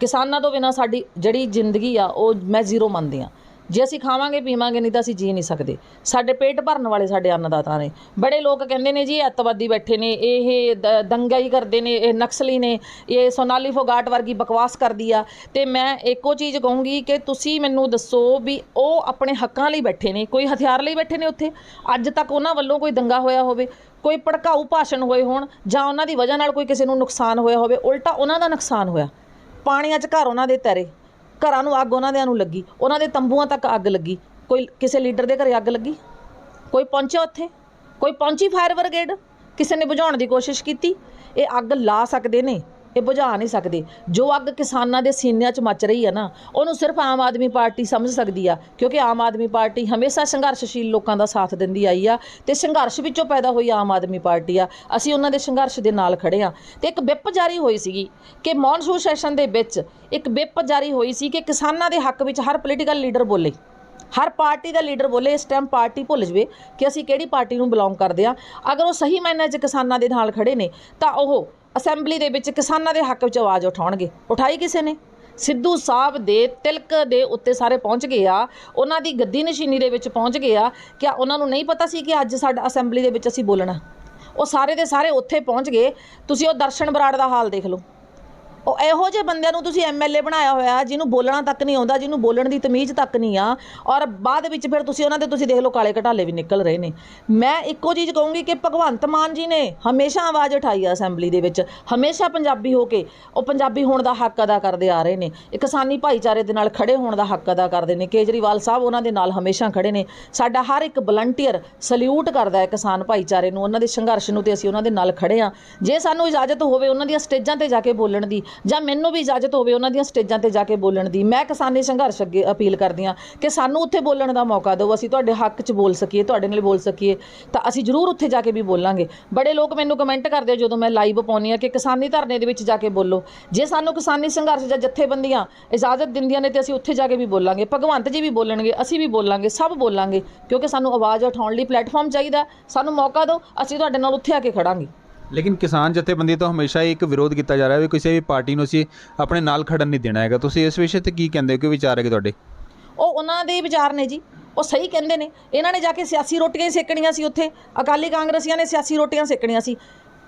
ਕਿਸਾਨਾਂ ਤੋਂ ਬਿਨਾ ਸਾਡੀ ਜਿਹੜੀ ਜ਼ਿੰਦਗੀ ਆ ਉਹ ਮੈਂ ਜ਼ੀਰੋ ਮੰਨਦੀ ਆ ਜੇ ਅਸੀਂ ਖਾਵਾਂਗੇ, ਪੀਵਾਂਗੇ, ਨਹੀਂ ਤਾਂ ਅਸੀਂ ਜੀ ਨਹੀਂ ਸਕਦੇ। ਸਾਡੇ ਪੇਟ ਭਰਨ ਵਾਲੇ ਸਾਡੇ ਅੰਨਦਾਤਾ ਨੇ। ਬੜੇ ਲੋਕ ਕਹਿੰਦੇ ਨੇ ਜੀ, ਇਹ ਅੱਤਵਾਦੀ ਬੈਠੇ ਨੇ, ਇਹ ਦ- ਹੀ ਕਰਦੇ ਨੇ, ਇਹ ਨਕਸਲੀ ਨੇ, ਇਹ ਸੋਨਾਲੀ ਫੋਗਾਟ ਵਰਗੀ ਬਕਵਾਸ ਕਰਦੀ ਆ। ਤੇ ਮੈਂ ਇੱਕੋ ਚੀਜ਼ ਕਹੂੰਗੀ ਕਿ ਤੁਸੀਂ ਮੈਨੂੰ ਦੱਸੋ ਵੀ ਉਹ ਆਪਣੇ ਹੱਕਾਂ ਲਈ ਬੈਠੇ ਨੇ, ਕੋਈ ਹਥਿਆਰ ਲਈ ਬੈਠੇ ਨੇ ਉੱਥੇ? ਅੱਜ ਤੱਕ ਉਹਨਾਂ ਵੱਲੋਂ ਕੋਈ ਦੰਗਾ ਹੋਇਆ ਹੋਵੇ, ਕੋਈ ਭੜਕਾਊ ਭਾਸ਼ਣ ਹੋਏ ਹੋਣ, ਜਾਂ ਉਹਨਾਂ ਦੀ ਵਜ੍ਹਾ ਨਾਲ ਕੋਈ ਕਿਸੇ ਨੂੰ ਨੁਕਸਾਨ ਹੋਇਆ ਹੋਵੇ, ਉਲਟਾ ਉਹਨਾਂ ਦਾ ਨੁਕਸਾਨ ਹੋਇਆ। ਪਾਣੀਆਂ 'ਚ ਘਰ ਉਹਨਾਂ ਦੇ ਤੈਰੇ। ਘਰਾਂ ਨੂੰ ਅੱਗ ਉਹਨਾਂ ਦਿਆਂ ਨੂੰ ਲੱਗੀ, ਉਹਨਾਂ ਦੇ ਤੰਬੂਆਂ ਤੱਕ ਅੱਗ ਲੱਗੀ। ਕੋਈ ਕਿਸੇ ਲੀਡਰ ਦੇ ਘਰੇ ਅੱਗ ਲੱਗੀ? ਕੋਈ ਪਹੁੰਚਿਆ ਉੱਥੇ? ਕੋਈ ਪਹੁੰਚੀ ਫਾਇਰ ਬ੍ਰਿਗੇਡ ਕਿਸੇ ਨੇ ਬੁਝਾਉਣ ਦੀ ਕੋਸ਼ਿਸ਼ ਕੀਤੀ? ਇਹ ਅੱਗ ਲਾ ਸਕਦੇ ਨੇ। ਇਹ ਬੁਝਾ ਨਹੀਂ ਸਕਦੇ। ਜੋ ਅੱਗ ਕਿਸਾਨਾਂ ਦੇ ਸੀਨਿਆਂ 'ਚ ਮੱਚ ਰਹੀ ਹੈ ਨਾ, ਉਹਨੂੰ ਸਿਰਫ ਆਮ ਆਦਮੀ ਪਾਰਟੀ ਸਮਝ ਸਕਦੀ ਆ, ਕਿਉਂਕਿ ਆਮ ਆਦਮੀ ਪਾਰਟੀ ਹਮੇਸ਼ਾ ਸੰਘਰਸ਼ਸ਼ੀਲ ਲੋਕਾਂ ਦਾ ਸਾਥ ਦਿੰਦੀ ਆਈ ਆ ਤੇ ਸੰਘਰਸ਼ ਵਿੱਚੋਂ ਪੈਦਾ ਹੋਈ ਆਮ ਆਦਮੀ ਪਾਰਟੀ ਆ। ਅਸੀਂ ਉਹਨਾਂ ਦੇ ਸੰਘਰਸ਼ ਦੇ ਨਾਲ ਖੜੇ ਆ। ਤੇ ਇੱਕ ਵਿਪ ਜਾਰੀ ਹੋਈ ਸੀਗੀ ਕਿ ਮੌਨਸੂਨ ਸੈਸ਼ਨ ਦੇ ਵਿੱਚ ਇੱਕ ਵਿਪ ਜਾਰੀ ਹੋਈ ਸੀ ਕਿ ਕਿਸਾਨਾਂ ਦੇ ਹੱਕ ਵਿੱਚ ਹਰ ਪੋਲੀਟੀਕਲ ਲੀਡਰ ਬੋਲੇ। ਹਰ ਪਾਰਟੀ ਦਾ ਲੀਡਰ ਬੋਲੇ, ਇਸ ਟਾਈਮ ਪਾਰਟੀ ਭੁੱਲ ਜਵੇ ਕਿ ਅਸੀਂ ਕਿਹੜੀ ਪਾਰਟੀ ਨੂੰ ਬਿਲੋਂਗ ਕਰਦੇ ਆ। ਅਗਰ ਉਹ ਸਹੀ ਮਾਇਨੇ 'ਚ ਕਿਸਾਨਾਂ ਦੇ ਨਾਲ ਖੜੇ ਨੇ, ਤਾਂ ਉਹ ਅਸੈਂਬਲੀ ਦੇ ਵਿੱਚ ਕਿਸਾਨਾਂ ਦੇ ਹੱਕ ਵਿੱਚ ਆਵਾਜ਼ ਉਠਾਉਣਗੇ। ਉਠਾਈ ਕਿਸੇ ਨੇ? ਸਿੱਧੂ ਸਾਹਿਬ ਦੇ ਤਿਲਕ ਦੇ ਉੱਤੇ ਸਾਰੇ ਪਹੁੰਚ ਗਏ ਆ। ਉਹਨਾਂ ਦੀ ਗੱਦੀ ਨਸ਼ੀਨੀ ਦੇ ਵਿੱਚ ਪਹੁੰਚ ਗਏ ਆ। ਕਿ ਉਹਨਾਂ ਨੂੰ ਨਹੀਂ ਪਤਾ ਸੀ ਕਿ ਅੱਜ ਸਾਡਾ ਅਸੈਂਬਲੀ ਦੇ ਵਿੱਚ ਅਸੀਂ ਬੋਲਣਾ? ਉਹ ਸਾਰੇ ਦੇ ਸਾਰੇ ਉੱਥੇ ਪਹੁੰਚ ਗਏ। ਤੁਸੀਂ ਉਹ ਦਰਸ਼ਨ ਬਰਾੜ ਦਾ ਹਾਲ ਦੇਖ ਲਓ। ਉਹ ਇਹੋ ਜਿਹੇ ਬੰਦਿਆਂ ਨੂੰ ਤੁਸੀਂ ਐਮਐਲਏ ਬਣਾਇਆ ਹੋਇਆ, ਜਿਹਨੂੰ ਬੋਲਣਾ ਤੱਕ ਨਹੀਂ ਆਉਂਦਾ, ਜਿਹਨੂੰ ਬੋਲਣ ਦੀ ਤਮੀਜ਼ ਤੱਕ ਨਹੀਂ ਆ, ਔਰ ਬਾਅਦ ਵਿੱਚ ਫਿਰ ਤੁਸੀਂ ਉਹਨਾਂ ਦੇ, ਤੁਸੀਂ ਦੇਖ ਲਓ ਕਾਲੇ ਘਟਾਲੇ ਵੀ ਨਿਕਲ ਰਹੇ ਨੇ। ਮੈਂ ਇੱਕੋ ਚੀਜ਼ ਕਹੂੰਗੀ ਕਿ ਭਗਵੰਤ ਮਾਨ ਜੀ ਨੇ ਹਮੇਸ਼ਾ ਆਵਾਜ਼ ਉਠਾਈ ਆ ਅਸੈਂਬਲੀ ਦੇ ਵਿੱਚ, ਹਮੇਸ਼ਾ ਪੰਜਾਬੀ ਹੋ ਕੇ ਉਹ ਪੰਜਾਬੀ ਹੋਣ ਦਾ ਹੱਕ ਅਦਾ ਕਰਦੇ ਆ ਰਹੇ ਨੇ। ਇਹ ਕਿਸਾਨੀ ਭਾਈਚਾਰੇ ਦੇ ਨਾਲ ਖੜੇ ਹੋਣ ਦਾ ਹੱਕ ਅਦਾ ਕਰਦੇ ਨੇ। ਕੇਜਰੀਵਾਲ ਸਾਹਿਬ ਉਹਨਾਂ ਦੇ ਨਾਲ ਹਮੇਸ਼ਾ ਖੜੇ ਨੇ। ਸਾਡਾ ਹਰ ਇੱਕ ਵਲੰਟੀਅਰ ਸਲੂਟ ਕਰਦਾ ਹੈ ਕਿਸਾਨ ਭਾਈਚਾਰੇ ਨੂੰ, ਉਹਨਾਂ ਦੇ ਸੰਘਰਸ਼ ਨੂੰ ਤੇ ਅਸੀਂ ਉਹਨਾਂ ਦੇ ਨਾਲ ਖੜੇ ਆ ਜੇ ਸਾਨੂੰ ਇਜਾਜ਼ਤ ਹੋਵੇ ਉਹਨਾਂ ਦੀਆਂ ਸਟੇਜਾਂ ਤੇ ਜਾ ਕੇ ਬੋਲਣ ਦੀ ਜਾਂ ਮੈਨੂੰ ਵੀ ਇਜਾਜ਼ਤ ਹੋਵੇ ਉਹਨਾਂ ਦੀਆਂ ਸਟੇਜਾਂ ਤੇ ਜਾ ਕੇ ਬੋਲਣ ਦੀ। ਮੈਂ ਕਿਸਾਨੀ ਸੰਘਰਸ਼ ਅੱਗੇ ਅਪੀਲ ਕਰਦੀ ਆ ਕਿ ਸਾਨੂੰ ਉੱਥੇ ਬੋਲਣ ਦਾ ਮੌਕਾ ਦਿਓ। ਅਸੀਂ ਤੁਹਾਡੇ ਹੱਕ 'ਚ ਬੋਲ ਸਕੀਏ, ਤੁਹਾਡੇ ਨਾਲ ਬੋਲ ਸਕੀਏ, ਤਾਂ ਅਸੀਂ ਜ਼ਰੂਰ ਉੱਥੇ ਜਾ ਕੇ ਵੀ ਬੋਲਾਂਗੇ। ਬੜੇ ਲੋਕ ਮੈਨੂੰ ਕਮੈਂਟ ਕਰਦੇ ਜਦੋਂ ਮੈਂ ਲਾਈਵ ਪਾਉਣੀ ਆ ਕਿ ਕਿਸਾਨੀ ਧਰਨੇ ਦੇ ਵਿੱਚ ਜਾ ਕੇ ਬੋਲੋ। ਜੇ ਸਾਨੂੰ ਕਿਸਾਨੀ ਸੰਘਰਸ਼ ਜਾਂ ਜਥੇਬੰਦੀਆਂ ਇਜਾਜ਼ਤ ਦਿੰਦੀਆਂ ਨੇ ਤੇ ਅਸੀਂ ਉੱਥੇ ਜਾ ਕੇ ਵੀ ਬੋਲਾਂਗੇ। ਭਗਵੰਤ ਜੀ ਵੀ ਬੋਲਣਗੇ, ਅਸੀਂ ਵੀ ਬੋਲਾਂਗੇ, ਸਭ ਬੋਲਾਂਗੇ, ਕਿਉਂਕਿ ਸਾਨੂੰ ਆਵਾਜ਼ ਉਠਾਉਣ ਲਈ ਪਲੇਟਫਾਰਮ ਚਾਹੀਦਾ। ਸਾਨੂੰ ਮੌਕਾ ਦਿਓ, ਅਸੀਂ ਤੁਹਾਡੇ ਨਾਲ ਉੱਥੇ ਆ ਕੇ ਖੜਾਂਗੇ।
ਲੇਕਿਨ ਕਿਸਾਨ ਜਥੇਬੰਦੀ ਤੋਂ ਹਮੇਸ਼ਾ ਹੀ ਇੱਕ ਵਿਰੋਧ ਕੀਤਾ ਜਾ ਰਿਹਾ ਹੈ ਵੀ ਕਿਸੇ ਵੀ ਪਾਰਟੀ ਨੂੰ ਅਸੀਂ ਆਪਣੇ ਨਾਲ ਖੜਨ ਨਹੀਂ ਦੇਣਾ ਹੈਗਾ। ਤੁਸੀਂ ਇਸ ਵਿਸ਼ੇ ਤੇ ਕੀ ਕਹਿੰਦੇ ਹੋ? ਕਿ ਵਿਚਾਰ ਹੈਗੇ ਤੁਹਾਡੇ?
ਉਹ ਉਹਨਾਂ ਦੇ ਵਿਚਾਰ ਨੇ ਜੀ। ਉਹ ਸਹੀ ਕਹਿੰਦੇ ਨੇ। ਇਹਨਾਂ ਨੇ ਜਾ ਕੇ ਸਿਆਸੀ ਰੋਟੀਆਂ ਹੀ ਸੇਕਣੀਆਂ ਸੀ ਉੱਥੇ। ਅਕਾਲੀ ਕਾਂਗਰਸੀਆਂ ਨੇ ਸਿਆਸੀ ਰੋਟੀਆਂ ਸੇਕਣੀਆਂ ਸੀ।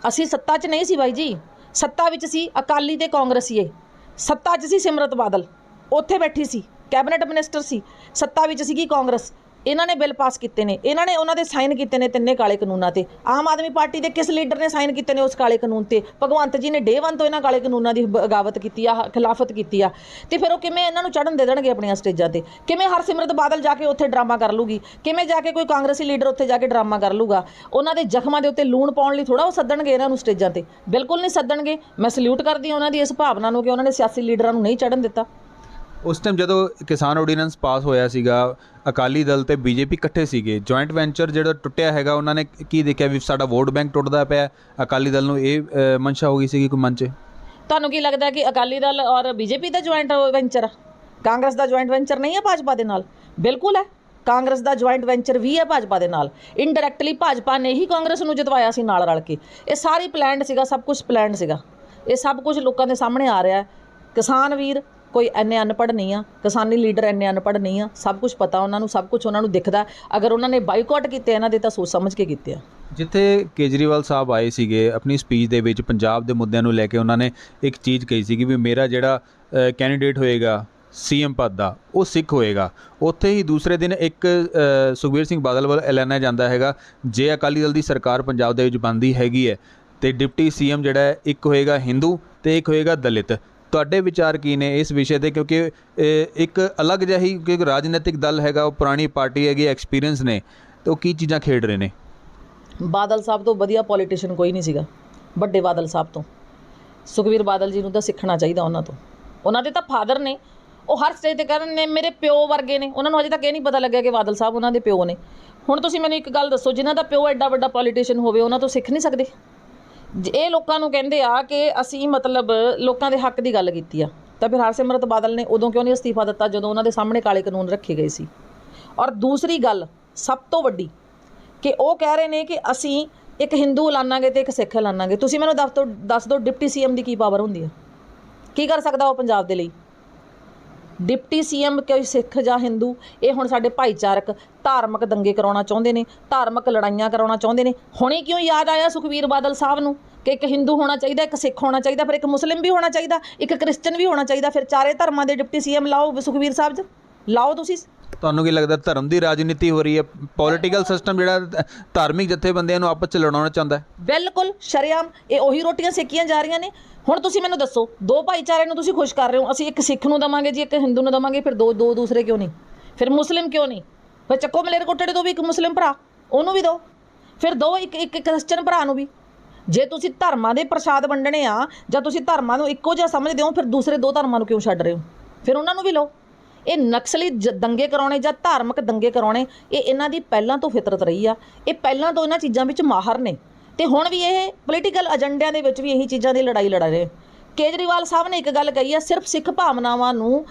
ਅਸੀਂ ਸੱਤਾ 'ਚ ਨਹੀਂ ਸੀ ਬਾਈ ਜੀ। ਸੱਤਾ ਵਿੱਚ ਸੀ ਅਕਾਲੀ ਤੇ ਕਾਂਗਰਸੀਏ। ਸੱਤਾ 'ਚ ਸੀ ਸਿਮਰਤ ਬਾਦਲ। ਉੱਥੇ ਬੈਠੀ ਸੀ। ਕੈਬਨਿਟ ਮਿਨਿਸਟਰ ਸੀ। ਸੱਤਾ ਵਿੱਚ ਸੀਗੀ ਕਾਂਗਰਸ। ਇਹਨਾਂ ਨੇ ਬਿੱਲ ਪਾਸ ਕੀਤੇ ਨੇ, ਇਹਨਾਂ ਨੇ ਉਹਨਾਂ ਦੇ ਸਾਈਨ ਕੀਤੇ ਨੇ ਤਿੰਨੇ ਕਾਲੇ ਕਾਨੂੰਨਾਂ ਤੇ। ਆਮ ਆਦਮੀ ਪਾਰਟੀ ਦੇ ਕਿਸ ਲੀਡਰ ਨੇ ਸਾਈਨ ਕੀਤੇ ਨੇ ਉਸ ਕਾਲੇ ਕਾਨੂੰਨ ਤੇ? ਭਗਵੰਤ ਜੀ ਨੇ ਡੇ 1 ਤੋਂ ਇਹਨਾਂ ਕਾਲੇ ਕਾਨੂੰਨਾਂ ਦੀ ਬਗਾਵਤ ਕੀਤੀ ਆ, ਖਿਲਾਫਤ ਕੀਤੀ ਆ। ਤੇ ਫਿਰ ਉਹ ਕਿਵੇਂ ਇਹਨਾਂ ਨੂੰ ਚੜਨ ਦੇ ਦੇਣਗੇ ਆਪਣੀਆਂ ਸਟੇਜਾਂ ਤੇ? ਕਿਵੇਂ ਹਰਸਿਮਰਤ ਬਾਦਲ ਜਾ ਕੇ ਉੱਥੇ ਡਰਾਮਾ ਕਰ ਲੂਗੀ? ਕਿਵੇਂ ਜਾ ਕੇ ਕੋਈ ਕਾਂਗਰਸੀ ਲੀਡਰ ਉੱਥੇ ਜਾ ਕੇ ਡਰਾਮਾ ਕਰ ਲੂਗਾ? ਉਹਨਾਂ ਦੇ ਜ਼ਖਮਾਂ ਦੇ ਉੱਤੇ ਲੂਣ ਪਾਉਣ ਲਈ ਥੋੜਾ ਉਹ ਸੱਦਣਗੇ ਇਹਨਾਂ ਨੂੰ ਸਟੇਜਾਂ ਤੇ। ਬਿਲਕੁਲ ਨਹੀਂ ਸੱਦਣਗੇ। ਮੈਂ ਸਲੂਟ ਕਰਦੀ ਹਾਂ ਉਹਨਾਂ ਦੀ ਇਸ ਭਾਵਨਾ ਨੂੰ ਕਿ ਉਹਨਾਂ ਨੇ ਸਿਆਸੀ ਲੀਡਰਾਂ ਨੂੰ ਨਹੀਂ ਚੜਨ ਦਿੱਤਾ।
ਉਸ ਟਾਈਮ ਜਦੋਂ ਕਿਸਾਨ ਆਰਡੀਨੈਂਸ ਪਾਸ ਹੋਇਆ ਸੀਗਾ ਅਕਾਲੀ ਦਲ ਤੇ ਬੀਜੇਪੀ ਇਕੱਠੇ ਸੀਗੇ ਜੁਆਇੰਟ ਵੈਂਚਰ ਜਿਹੜਾ ਟੁੱਟਿਆ ਹੈਗਾ ਉਹਨਾਂ ਨੇ ਕੀ ਦੇਖਿਆ ਵੀ ਸਾਡਾ ਵੋਟ ਬੈਂਕ ਟੁੱਟਦਾ ਪਿਆ ਅਕਾਲੀ ਦਲ ਨੂੰ ਇਹ ਅ, ਮਨਸ਼ਾ ਹੋ ਗਈ ਸੀਗੀ ਕੋਈ ਮਨ 'ਚ?
ਤੁਹਾਨੂੰ ਕੀ ਲੱਗਦਾ ਕਿ ਅਕਾਲੀ ਦਲ ਔਰ ਬੀਜੇਪੀ ਦਾ ਜੁਆਇੰਟ ਵੈਂਚਰ ਆ? ਕਾਂਗਰਸ ਦਾ ਜੁਆਇੰਟ ਵੈਂਚਰ ਨਹੀਂ ਹੈ ਭਾਜਪਾ ਦੇ ਨਾਲ? ਬਿਲਕੁਲ ਹੈ। ਕਾਂਗਰਸ ਦਾ ਜੁਆਇੰਟ ਵੈਂਚਰ ਵੀ ਹੈ ਭਾਜਪਾ ਦੇ ਨਾਲ। ਇਨਡਾਇਰੈਕਟਲੀ ਭਾਜਪਾ ਨੇ ਹੀ ਕਾਂਗਰਸ ਨੂੰ ਜਿਤਵਾਇਆ ਸੀ ਨਾਲ ਰਲ ਕੇ। ਇਹ ਸਾਰੀ ਪਲਾਨਡ ਸੀਗਾ ਸਭ ਕੁਝ ਪਲਾਨਡ ਸੀਗਾ। ਇਹ ਸਭ ਕੁਝ ਲੋਕਾਂ ਦੇ ਸਾਹਮਣੇ ਆ ਰਿਹਾ ਹੈ। ਕਿਸਾਨ ਵੀਰ ਕੋਈ ਐਨੇ ਅਨਪੜ੍ਹ ਨਹੀਂ ਆ, ਕਿਸਾਨੀ ਲੀਡਰ ਐਨੇ ਅਨਪੜ੍ਹ ਨਹੀਂ ਆ, ਸਭ ਕੁਝ ਪਤਾ ਉਹਨਾਂ ਨੂੰ, ਸਭ ਕੁਝ ਉਹਨਾਂ ਨੂੰ ਦਿਖਦਾ। ਅਗਰ ਉਹਨਾਂ ਨੇ ਬਾਈਕਾਟ ਕੀਤੇ ਇਹਨਾਂ ਦੇ ਤਾਂ ਸੋਚ ਸਮਝ ਕੇ ਕੀਤੇ ਆ।
ਜਿੱਥੇ ਕੇਜਰੀਵਾਲ ਸਾਹਿਬ ਆਏ ਸੀਗੇ, ਆਪਣੀ ਸਪੀਚ ਦੇ ਵਿੱਚ ਪੰਜਾਬ ਦੇ ਮੁੱਦਿਆਂ ਨੂੰ ਲੈ ਕੇ ਉਹਨਾਂ ਨੇ ਇੱਕ ਚੀਜ਼ ਕਹੀ ਸੀਗੀ ਵੀ ਮੇਰਾ ਜਿਹੜਾ ਕੈਂਡੀਡੇਟ ਹੋਏਗਾ ਸੀਐਮ ਪਦ ਦਾ, ਉਹ ਸਿੱਖ ਹੋਏਗਾ। ਉੱਥੇ ਹੀ ਦੂਸਰੇ ਦਿਨ ਇੱਕ ਸੁਖਬੀਰ ਸਿੰਘ ਬਾਦਲ ਵੱਲ ਐਲਾਨਿਆ ਜਾਂਦਾ ਹੈਗਾ, ਜੇ ਅਕਾਲੀ ਦਲ ਦੀ ਸਰਕਾਰ ਪੰਜਾਬ ਦੇ ਵਿੱਚ ਬਣਦੀ ਹੈਗੀ ਹੈ, ਤੇ ਡਿਪਟੀ ਸੀਐਮ ਜਿਹੜਾ ਇੱਕ ਹੋਏਗਾ ਹਿੰਦੂ ਤੇ ਇੱਕ ਹੋਏਗਾ ਦਲਿਤ। ਤੁਹਾਡੇ ਵਿਚਾਰ ਕੀ ਨੇ ਇਸ ਵਿਸ਼ੇ ਤੇ ਕਿਉਂਕਿ ਇੱਕ ਅਲੱਗ ਜਿਹਾ ਹੀ ਕਿਉਂਕਿ ਰਾਜਨੀਤਿਕ ਦਲ ਹੈਗਾ, ਉਹ ਪੁਰਾਣੀ ਪਾਰਟੀ ਹੈਗੀ ਐਕਸਪੀਰੀਅੰਸ ਨੇ। ਤੇ ਉਹ ਕੀ ਚੀਜ਼ਾਂ ਖੇਡ ਰਹੇ ਨੇ?
ਬਾਦਲ ਸਾਹਿਬ ਤੋਂ ਵਧੀਆ ਪੋਲੀਟੀਸ਼ੀਅਨ ਕੋਈ ਨਹੀਂ ਸੀਗਾ, ਵੱਡੇ ਬਾਦਲ ਸਾਹਿਬ ਤੋਂ। ਸੁਖਵੀਰ ਬਾਦਲ ਜੀ ਨੂੰ ਤਾਂ ਸਿੱਖਣਾ ਚਾਹੀਦਾ ਉਹਨਾਂ ਤੋਂ। ਉਹਨਾਂ ਦੇ ਤਾਂ ਫਾਦਰ ਨੇ। ਉਹ ਹਰ ਸਟੇਜ ਤੇ ਕਰਨ ਨੇ, ਮੇਰੇ ਪਿਓ ਵਰਗੇ ਨੇ। ਉਹਨਾਂ ਨੂੰ ਅਜੇ ਤੱਕ ਇਹ ਨਹੀਂ ਪਤਾ ਲੱਗਿਆ ਕਿ ਬਾਦਲ ਸਾਹਿਬ ਉਹਨਾਂ ਦੇ ਪਿਓ ਨੇ। ਹੁਣ ਤੁਸੀਂ ਮੈਨੂੰ ਇੱਕ ਗੱਲ ਦੱਸੋ, ਜਿਨ੍ਹਾਂ ਦਾ ਪਿਓ ਐਡਾ ਵੱਡਾ ਪੋਲੀਟੀਸ਼ੀਅਨ ਹੋਵੇ, ਉਹਨਾਂ ਤੋਂ ਸਿੱਖ ਨਹੀਂ ਸਕਦੇ? ਇਹ ਲੋਕਾਂ ਨੂੰ ਕਹਿੰਦੇ ਆ ਕਿ ਅਸੀਂ ਮਤਲਬ ਲੋਕਾਂ ਦੇ ਹੱਕ ਦੀ ਗੱਲ ਕੀਤੀ ਆ। ਤਾਂ ਫਿਰ ਹਰਸਿਮਰਤ ਬਾਦਲ ਨੇ ਉਦੋਂ ਕਿਉਂ ਨਹੀਂ ਅਸਤੀਫਾ ਦਿੱਤਾ? ਜਦੋਂ ਉਹਨਾਂ ਦੇ ਸਾਹਮਣੇ ਕਾਲੇ ਕਾਨੂੰਨ ਰੱਖੇ ਗਏ ਸੀ। ਔਰ ਦੂਸਰੀ ਗੱਲ ਸਭ ਤੋਂ ਵੱਡੀ ਕਿ ਉਹ ਕਹਿ ਰਹੇ ਨੇ ਕਿ ਅਸੀਂ ਇੱਕ ਹਿੰਦੂ ਐਲਾਨਾਂਗੇ ਤੇ ਇੱਕ ਸਿੱਖ ਐਲਾਨਾਂਗੇ ਤੁਸੀਂ ਮੈਨੂੰ ਦੱਸ ਦਿਓ ਦੱਸ ਦਿਓ ਡਿਪਟੀ ਸੀਐਮ ਦੀ ਕੀ ਪਾਵਰ ਹੁੰਦੀ ਹੈ ਕੀ ਕਰ ਸਕਦਾ ਉਹ ਪੰਜਾਬ ਦੇ ਲਈ? ਡਿਪਟੀ ਸੀਐਮ ਕੋਈ ਸਿੱਖ ਜਾਂ ਹਿੰਦੂ, ਇਹ ਹੁਣ ਸਾਡੇ ਭਾਈਚਾਰਕ ਧਾਰਮਿਕ ਦੰਗੇ ਕਰਾਉਣਾ ਚਾਹੁੰਦੇ ਨੇ, ਧਾਰਮਿਕ ਲੜਾਈਆਂ ਕਰਾਉਣਾ ਚਾਹੁੰਦੇ ਨੇ। ਹੁਣੇ ਕਿਉਂ ਯਾਦ ਆਇਆ ਸੁਖਵੀਰ ਬਾਦਲ ਸਾਹਿਬ ਨੂੰ ਕਿ ਇੱਕ ਹਿੰਦੂ ਹੋਣਾ ਚਾਹੀਦਾ, ਇੱਕ ਸਿੱਖ ਹੋਣਾ ਚਾਹੀਦਾ, ਫਿਰ ਇੱਕ ਮੁਸਲਿਮ ਵੀ ਹੋਣਾ ਚਾਹੀਦਾ, ਇੱਕ ਕ੍ਰਿਸਚਨ ਵੀ ਹੋਣਾ ਚਾਹੀਦਾ, ਫਿਰ ਚਾਰੇ ਧਰਮਾਂ ਦੇ ਡਿਪਟੀ ਸੀਐਮ ਲਾਓ ਸੁਖਵੀਰ ਸਾਹਿਬ ਜੀ। ਲਾਓ ਤੁਸੀਂ
ਤੁਹਾਨੂੰ ਕੀ ਲੱਗਦਾ ਧਰਮ ਦੀ ਰਾਜਨੀਤੀ ਹੋ ਰਹੀ ਹੈ? ਪੋਲੀਟੀਕਲ ਸਿਸਟਮ ਜਿਹੜਾ, ਧਾਰਮਿਕ ਜਥੇਬੰਦੀਆਂ ਨੂੰ ਆਪਸ ਚ ਲੜਾਉਣਾ ਚਾਹੁੰਦਾ ਹੈ?
ਬਿਲਕੁਲ, ਸ਼ਰੇਆਮ ਇਹ ਉਹੀ ਰੋਟੀਆਂ ਸੇਕੀਆਂ ਜਾ ਰਹੀਆਂ ਨੇ। ਹੁਣ ਤੁਸੀਂ ਮੈਨੂੰ ਦੱਸੋ, ਦੋ ਭਾਈਚਾਰੇ ਨੂੰ ਤੁਸੀਂ ਖੁਸ਼ ਕਰ ਰਹੇ ਹੋ? ਅਸੀਂ ਇੱਕ ਸਿੱਖ ਨੂੰ ਦਵਾਂਗੇ ਜੀ, ਇੱਕ ਹਿੰਦੂ ਨੂੰ ਦਵਾਂਗੇ, ਫਿਰ ਦੋ ਦੋ ਦੂਸਰੇ ਕਿਉਂ ਨਹੀਂ? ਫਿਰ ਮੁਸਲਿਮ ਕਿਉਂ ਨਹੀਂ? ਫਿਰ ਚੱਕੋ ਮਲੇਰਕੋਟੜੇ ਤੋਂ ਵੀ ਇੱਕ ਮੁਸਲਿਮ ਭਰਾ, ਉਹਨੂੰ ਵੀ ਦਿਓ ਫਿਰ ਦੋ ਇੱਕ ਇੱਕ ਕ੍ਰਿਸਚਨ ਭਰਾ ਨੂੰ ਵੀ। ਜੇ ਤੁਸੀਂ ਧਰਮਾਂ ਦੇ ਪ੍ਰਸ਼ਾਦ ਵੰਡਣੇ ਆ, ਜਾਂ ਤੁਸੀਂ ਧਰਮਾਂ ਨੂੰ ਇੱਕੋ ਜਿਹਾ ਸਮਝਦੇ ਹੋ, ਫਿਰ ਦੂਸਰੇ ਦੋ ਧਰਮਾਂ ਨੂੰ ਕਿਉਂ ਛੱਡ ਰਹੇ ਹੋ? ਫਿਰ ਉਹਨਾਂ ਨੂੰ ਵੀ ਲਓ। ਇਹ ਨਕਸਲੀ ਜ- ਦੰਗੇ ਕਰਾਉਣੇ ਜਾਂ ਧਾਰਮਿਕ ਦੰਗੇ ਕਰਾਉਣੇ, ਇਹ ਇਹਨਾਂ ਦੀ ਪਹਿਲਾਂ ਤੋਂ ਫਿਤਰਤ ਰਹੀ ਆ। ਇਹ ਪਹਿਲਾਂ ਤੋਂ ਇਹਨਾਂ ਚੀਜ਼ਾਂ ਵਿੱਚ ਮਾਹਰ ਨੇ। ਤੇ ਹੁਣ ਵੀ ਇਹ ਪੋਲੀਟੀਕਲ ਏਜੰਡਿਆਂ ਦੇ ਵਿੱਚ ਵੀ ਇਹੀ ਚੀਜ਼ਾਂ ਦੀ ਲੜਾਈ ਲੜ ਰਹੇ। ਕੇਜਰੀਵਾਲ ਸਾਹਿਬ ਨੇ ਇੱਕ ਗੱਲ ਕਹੀ ਆ, ਸਿਰਫ ਸਿੱਖ ਭਾਵਨਾਵਾਂ ਨੂੰ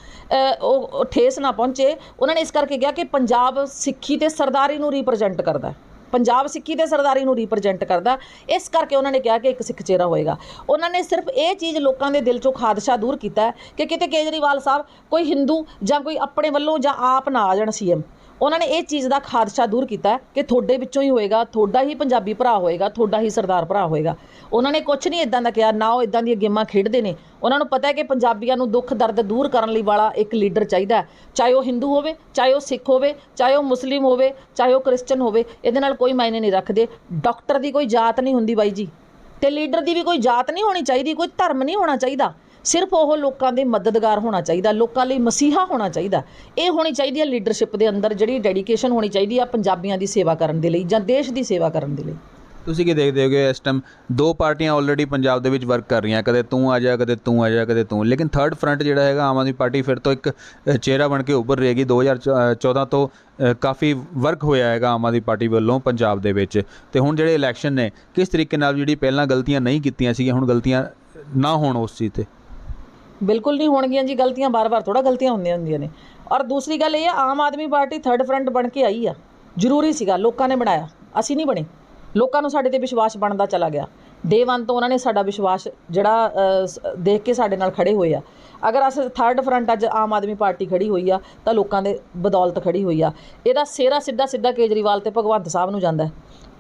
ਉਹ ਉਹ ਠੇਸ ਨਾ ਪਹੁੰਚੇ। ਉਹਨਾਂ ਨੇ ਇਸ ਕਰਕੇ ਕਿਹਾ ਕਿ ਪੰਜਾਬ ਸਿੱਖੀ ਤੇ ਸਰਦਾਰੀ ਨੂੰ ਰਿਪਰੈਜ਼ੈਂਟ ਕਰਦਾ ਹੈ। ਪੰਜਾਬ ਸਿੱਖੀ ਦੇ ਸਰਦਾਰੀ ਨੂੰ ਰਿਪਰੈਜ਼ੈਂਟ ਕਰਦਾ। ਇਸ ਕਰਕੇ ਉਹਨਾਂ ਨੇ ਕਿਹਾ ਕਿ ਇੱਕ ਸਿੱਖ ਚਿਹਰਾ ਹੋਏਗਾ। ਉਹਨਾਂ ਨੇ ਸਿਰਫ ਇਹ ਚੀਜ਼ ਲੋਕਾਂ ਦੇ ਦਿਲ ਚੋਂ ਖਾਦਸ਼ਾ ਦੂਰ ਕੀਤਾ ਕਿ ਕਿਤੇ ਕੇਜਰੀਵਾਲ ਸਾਹਿਬ ਕੋਈ ਹਿੰਦੂ ਜਾਂ ਕੋਈ ਆਪਣੇ ਵੱਲੋਂ ਜਾਂ ਆਪ ਨਾ ਆ ਜਾਣ ਸੀਐਮ ਉਹਨਾਂ ਨੇ ਇਹ ਚੀਜ਼ ਦਾ ਖਾਦਸ਼ਾ ਦੂਰ ਕੀਤਾ ਕਿ ਤੁਹਾਡੇ ਵਿੱਚੋਂ ਹੀ ਹੋਏਗਾ, ਤੁਹਾਡਾ ਹੀ ਪੰਜਾਬੀ ਭਰਾ ਹੋਏਗਾ, ਤੁਹਾਡਾ ਹੀ ਸਰਦਾਰ ਭਰਾ ਹੋਏਗਾ। ਉਹਨਾਂ ਨੇ ਕੁਝ ਨਹੀਂ ਇਦਾਂ ਦਾ ਕਿਹਾ, ਨਾ ਉਹ ਇਦਾਂ ਦੀਆਂ ਗੇਮਾਂ ਖੇਡਦੇ ਨੇ। ਉਹਨਾਂ ਨੂੰ ਪਤਾ ਹੈ ਕਿ ਪੰਜਾਬੀਆਂ ਨੂੰ ਦੁੱਖ, ਦਰਦ ਦੂਰ ਕਰਨ ਲਈ ਵਾਲਾ ਇੱਕ ਲੀਡਰ ਚਾਹੀਦਾ ਚਾਹੇ ਉਹ ਹਿੰਦੂ ਹੋਵੇ, ਚਾਹੇ ਉਹ ਸਿੱਖ ਹੋਵੇ, ਚਾਹੇ ਉਹ ਮੁਸਲਿਮ ਹੋਵੇ, ਚਾਹੇ ਉਹ ਕ੍ਰਿਸਚਨ ਹੋਵੇ, ਇਹਦੇ ਨਾਲ ਕੋਈ ਮਾਇਨੇ ਨਹੀਂ ਰੱਖਦੇ। ਡਾਕਟਰ ਦੀ ਕੋਈ ਜਾਤ ਨਹੀਂ ਹੁੰਦੀ ਬਾਈ ਜੀ। ਤੇ ਲੀਡਰ ਦੀ ਵੀ ਕੋਈ ਜਾਤ ਨਹੀਂ ਹੋਣੀ ਚਾਹੀਦੀ, ਕੋਈ ਧਰਮ ਨਹੀਂ ਹੋਣਾ ਚਾਹੀਦਾ। ਸਿਰਫ ਉਹ ਲੋਕਾਂ ਦੇ ਮਦਦਗਾਰ ਹੋਣਾ ਚਾਹੀਦਾ, ਲੋਕਾਂ ਲਈ ਮਸੀਹਾ ਹੋਣਾ ਚਾਹੀਦਾ। ਇਹ ਹੋਣੀ ਚਾਹੀਦੀ ਹੈ ਲੀਡਰਸ਼ਿਪ ਦੇ ਅੰਦਰ ਜਿਹੜੀ ਡੈਡੀਕੇਸ਼ਨ ਹੋਣੀ ਚਾਹੀਦੀ ਆ ਪੰਜਾਬੀਆਂ ਦੀ ਸੇਵਾ ਕਰਨ ਦੇ ਲਈ ਜਾਂ ਦੇਸ਼ ਦੀ ਸੇਵਾ ਕਰਨ ਦੇ ਲਈ।
ਤੁਸੀਂ ਕੀ ਦੇਖਦੇ ਹੋਗੇ ਇਸ ਟਾਈਮ ਦੋ ਪਾਰਟੀਆਂ ਆਲਰੇਡੀ ਪੰਜਾਬ ਦੇ ਵਿੱਚ ਵਰਕ ਕਰ ਰਹੀਆਂ, ਕਦੇ ਤੂੰ ਆ ਜਾ, ਕਦੇ ਤੂੰ ਆ ਜਾ, ਕਦੇ ਤੂੰ। ਲੇਕਿਨ ਥਰਡ ਫਰੰਟ ਜਿਹੜਾ ਹੈਗਾ ਆਮ ਆਦਮੀ ਪਾਰਟੀ ਫਿਰ ਤੋਂ ਇੱਕ ਚਿਹਰਾ ਬਣ ਕੇ ਉੱਭਰ ਰਹੇਗੀ। 2014 ਤੋਂ ਕਾਫੀ ਵਰਕ ਹੋਇਆ ਹੈਗਾ ਆਮ ਆਦਮੀ ਪਾਰਟੀ ਵੱਲੋਂ ਪੰਜਾਬ ਦੇ ਵਿੱਚ। ਤੇ ਹੁਣ ਜਿਹੜੇ ਇਲੈਕਸ਼ਨ ਨੇ, ਕਿਸ ਤਰੀਕੇ ਨਾਲ ਜਿਹੜੀ ਪਹਿਲਾਂ ਗਲਤੀਆਂ ਨਹੀਂ ਕੀਤੀਆਂ ਸੀਗੀਆਂ, ਹੁਣ ਗਲਤੀਆਂ ਨਾ ਹੋਣ ਉਸ ਚੀਜ਼ ਤੇ?
ਬਿਲਕੁਲ ਨਹੀਂ ਹੋਣਗੀਆਂ ਜੀ, ਗਲਤੀਆਂ ਬਾਰ-ਬਾਰ ਥੋੜਾ ਗਲਤੀਆਂ ਹੁੰਦੀਆਂ ਹੁੰਦੀਆਂ ਨੇ। ਔਰ ਦੂਸਰੀ ਗੱਲ ਇਹ ਆ, Aam Aadmi party third front ਬਣ ਕੇ ਆਈ ਆ। ਜ਼ਰੂਰੀ ਸੀਗਾ, ਲੋਕਾਂ ਨੇ ਬਣਾਇਆ। ਅਸੀਂ ਨਹੀਂ ਬਣੇ। ਲੋਕਾਂ ਨੂੰ ਸਾਡੇ ਤੇ ਵਿਸ਼ਵਾਸ ਬਣਦਾ ਚਲਾ ਗਿਆ। ਡੇ 1 ਤੋਂ ਉਹਨਾਂ ਨੇ ਸਾਡਾ ਵਿਸ਼ਵਾਸ ਜਿਹੜਾ ਦੇਖ ਕੇ ਸਾਡੇ ਨਾਲ ਖੜੇ ਹੋਏ ਆ। ਅਗਰ ਅਸ ਥਰਡ ਫਰੰਟ ਅੱਜ ਆਮ ਆਦਮੀ ਪਾਰਟੀ ਖੜੀ ਹੋਈ ਆ, ਤਾਂ ਲੋਕਾਂ ਦੇ ਬਦੌਲਤ ਖੜੀ ਹੋਈ ਆ। ਇਹਦਾ ਸਿਹਰਾ ਸਿੱਧਾ ਸਿੱਧਾ ਕੇਜਰੀਵਾਲ ਤੇ ਭਗਵੰਤ ਸਾਹਿਬ ਨੂੰ ਜਾਂਦਾ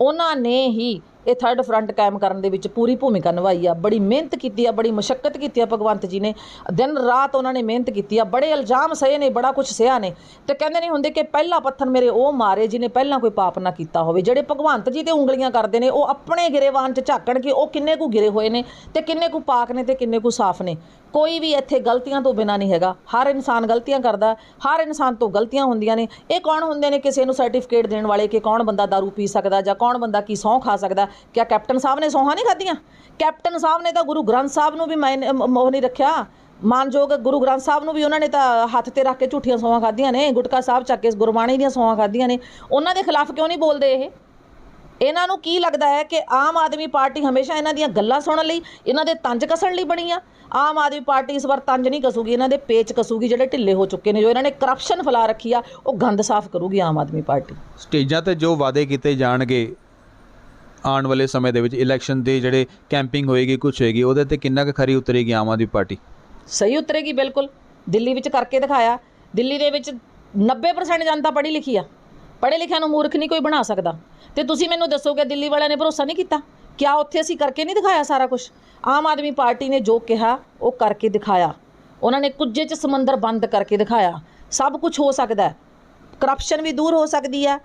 ਉਹਨਾਂ ਨੇ ਹੀ ਇਹ ਥਰਡ ਫਰੰਟ ਕਾਇਮ ਕਰਨ ਦੇ ਵਿੱਚ ਪੂਰੀ ਭੂਮਿਕਾ ਨਿਭਾਈ ਆ। ਬੜੀ ਮਿਹਨਤ ਕੀਤੀ ਆ, ਬੜੀ ਮੁਸ਼ਕਲ ਕੀਤੀ ਆ ਭਗਵੰਤ ਜੀ ਨੇ। ਦਿਨ ਰਾਤ ਉਹਨਾਂ ਨੇ ਮਿਹਨਤ ਕੀਤੀ ਆ। ਬੜੇ ਇਲਜ਼ਾਮ ਸਹੇ ਨੇ, ਬੜਾ ਕੁਝ ਸਿਆ ਨੇ। ਤੇ ਕਹਿੰਦੇ ਨਹੀਂ ਹੁੰਦੇ ਕਿ ਪਹਿਲਾ ਪੱਥਰ ਮੇਰੇ ਉਹ ਮਾਰੇ ਜਿਹਨੇ ਪਹਿਲਾਂ ਕੋਈ ਪਾਪ ਨਾ ਕੀਤਾ ਹੋਵੇ। ਜਿਹੜੇ ਭਗਵੰਤ ਜੀ ਤੇ ਉਂਗਲੀਆਂ ਕਰਦੇ ਨੇ, ਉਹ ਆਪਣੇ ਗਿਰੇਵਾਨ 'ਚ ਝਾਕਣ ਕਿ ਉਹ ਕਿੰਨੇ ਕੁ ਗਿਰੇ ਹੋਏ ਨੇ ਤੇ ਕਿੰਨੇ ਕੁ ਪਾਕ ਨੇ ਤੇ ਕਿੰਨੇ ਕੁ ਸਾਫ਼ ਨੇ। ਕੋਈ ਵੀ ਇੱਥੇ ਗਲਤੀਆਂ ਤੋਂ ਬਿਨਾ ਨਹੀਂ ਹੈਗਾ। ਹਰ ਇਨਸਾਨ ਗਲਤੀਆਂ ਕਰਦਾ ਹਰ ਇਨਸਾਨ ਤੋਂ ਗਲਤੀਆਂ ਹੁੰਦੀਆਂ ਨੇ। ਇਹ ਕੌਣ ਹੁੰਦੇ ਨੇ ਕਿਸੇ ਨੂੰ ਸਰਟੀਫਿਕੇਟ ਦੇਣ ਵਾਲੇ ਕਿ ਕੌਣ ਬੰਦਾ दारू ਪੀ ਸਕਦਾ ਜਾਂ ਕੌਣ ਬੰਦਾ ਕੀ ਸਹੁੰ ਖਾ ਸਕਦਾ ਕਿਆ ਕੈਪਟਨ ਸਾਹਿਬ ਨੇ ਸਹੁੰਆਂ ਨਹੀਂ ਖਾਧੀਆਂ? ਕੈਪਟਨ ਸਾਹਿਬ ਨੇ ਤਾਂ ਗੁਰੂ ਗ੍ਰੰਥ ਸਾਹਿਬ ਨੂੰ ਵੀ ਮੈਂ ਉਹ ਨਹੀਂ ਰੱਖਿਆ। ਮਾਨਯੋਗ ਗੁਰੂ ਗ੍ਰੰਥ ਸਾਹਿਬ ਨੂੰ ਵੀ ਉਹਨਾਂ ਨੇ ਤਾਂ ਹੱਥ ਤੇ ਰੱਖ ਕੇ ਝੂਠੀਆਂ ਸਹੁੰਆਂ ਖਾਧੀਆਂ ਨੇ। ਗੁਟਕਾ ਸਾਹਿਬ ਚੱਕ ਕੇ ਗੁਰਬਾਣੀ ਦੀਆਂ ਸਹੁੰਆਂ ਖਾਧੀਆਂ ਨੇ। ਉਹਨਾਂ ਦੇ ਖਿਲਾਫ ਕਿਉਂ ਨਹੀਂ ਬੋਲਦੇ ਇਹ? ਇਹਨਾਂ ਨੂੰ ਕੀ ਲੱਗਦਾ ਹੈ ਕਿ ਆਮ ਆਦਮੀ ਪਾਰਟੀ ਹਮੇਸ਼ਾ ਇਹਨਾਂ ਦੀਆਂ ਗੱਲਾਂ ਸੁਣਨ ਲਈ, ਇਹਨਾਂ ਦੇ ਤੰਜ ਕਸਣ ਲਈ ਬਣੀ ਆ? ਆਮ ਆਦਮੀ ਪਾਰਟੀ ਇਸ ਵਾਰ ਤੰਜ ਨਹੀਂ ਕਸੂਗੀ ਇਹਨਾਂ ਦੇ ਪੇਚ ਕਸੂਗੀ ਜਿਹੜੇ ਢਿੱਲੇ ਹੋ ਚੁੱਕੇ ਨੇ ਜੋ ਇਹਨਾਂ ਨੇ ਕਰਪਸ਼ਨ ਫੈਲਾ ਰੱਖੀ ਆ ਉਹ ਗੰਦ ਸਾਫ਼ ਕਰੂਗੀ ਆਮ ਆਦਮੀ ਪਾਰਟੀ।
ਸਟੇਜਾਂ ਤੇ ਜੋ ਵਾਅਦੇ ਕੀਤੇ ਜਾਣਗੇ ਆਉਣ ਵਾਲੇ ਸਮੇਂ ਦੇ ਵਿੱਚ ਇਲੈਕਸ਼ਨ ਦੇ ਜਿਹੜੇ ਕੈਂਪਿੰਗ ਹੋਏਗੀ ਕੁਝ ਹੋਏਗੀ ਉਹਦੇ ਤੇ ਕਿੰਨਾ ਕੁ ਖਰੀ ਉਤਰੇਗੀ ਆਮ ਆਦਮੀ ਪਾਰਟੀ?
ਸਹੀ ਉਤਰੇਗੀ ਬਿਲਕੁਲ। ਦਿੱਲੀ ਵਿੱਚ ਕਰਕੇ ਦਿਖਾਇਆ। ਦਿੱਲੀ ਦੇ ਵਿੱਚ 90% ਜਨਤਾ ਪੜ੍ਹੀ ਲਿਖੀ ਆ। ਪੜ੍ਹੇ ਲਿਖਿਆਂ ਨੂੰ ਮੂਰਖ ਨਹੀਂ ਕੋਈ ਬਣਾ ਸਕਦਾ। ਤੇ ਤੁਸੀਂ ਮੈਨੂੰ ਦੱਸੋਗੇ ਦਿੱਲੀ ਵਾਲਿਆਂ ਨੇ ਭਰੋਸਾ ਨਹੀਂ ਕੀਤਾ? ਕਿਆ ਉੱਥੇ ਅਸੀਂ ਕਰਕੇ ਨਹੀਂ ਦਿਖਾਇਆ ਸਾਰਾ ਕੁਝ ਆਮ ਆਦਮੀ ਪਾਰਟੀ ਨੇ ਜੋ ਕਿਹਾ, ਉਹ ਕਰਕੇ ਦਿਖਾਇਆ। ਉਹਨਾਂ ਨੇ ਕੁਝੇ 'ਚ ਸਮੁੰਦਰ ਬੰਦ ਕਰਕੇ ਦਿਖਾਇਆ। ਸਭ ਕੁਝ ਹੋ ਸਕਦਾ ਕਰਪਸ਼ਨ ਵੀ ਦੂਰ ਹੋ ਸਕਦੀ ਹੈ।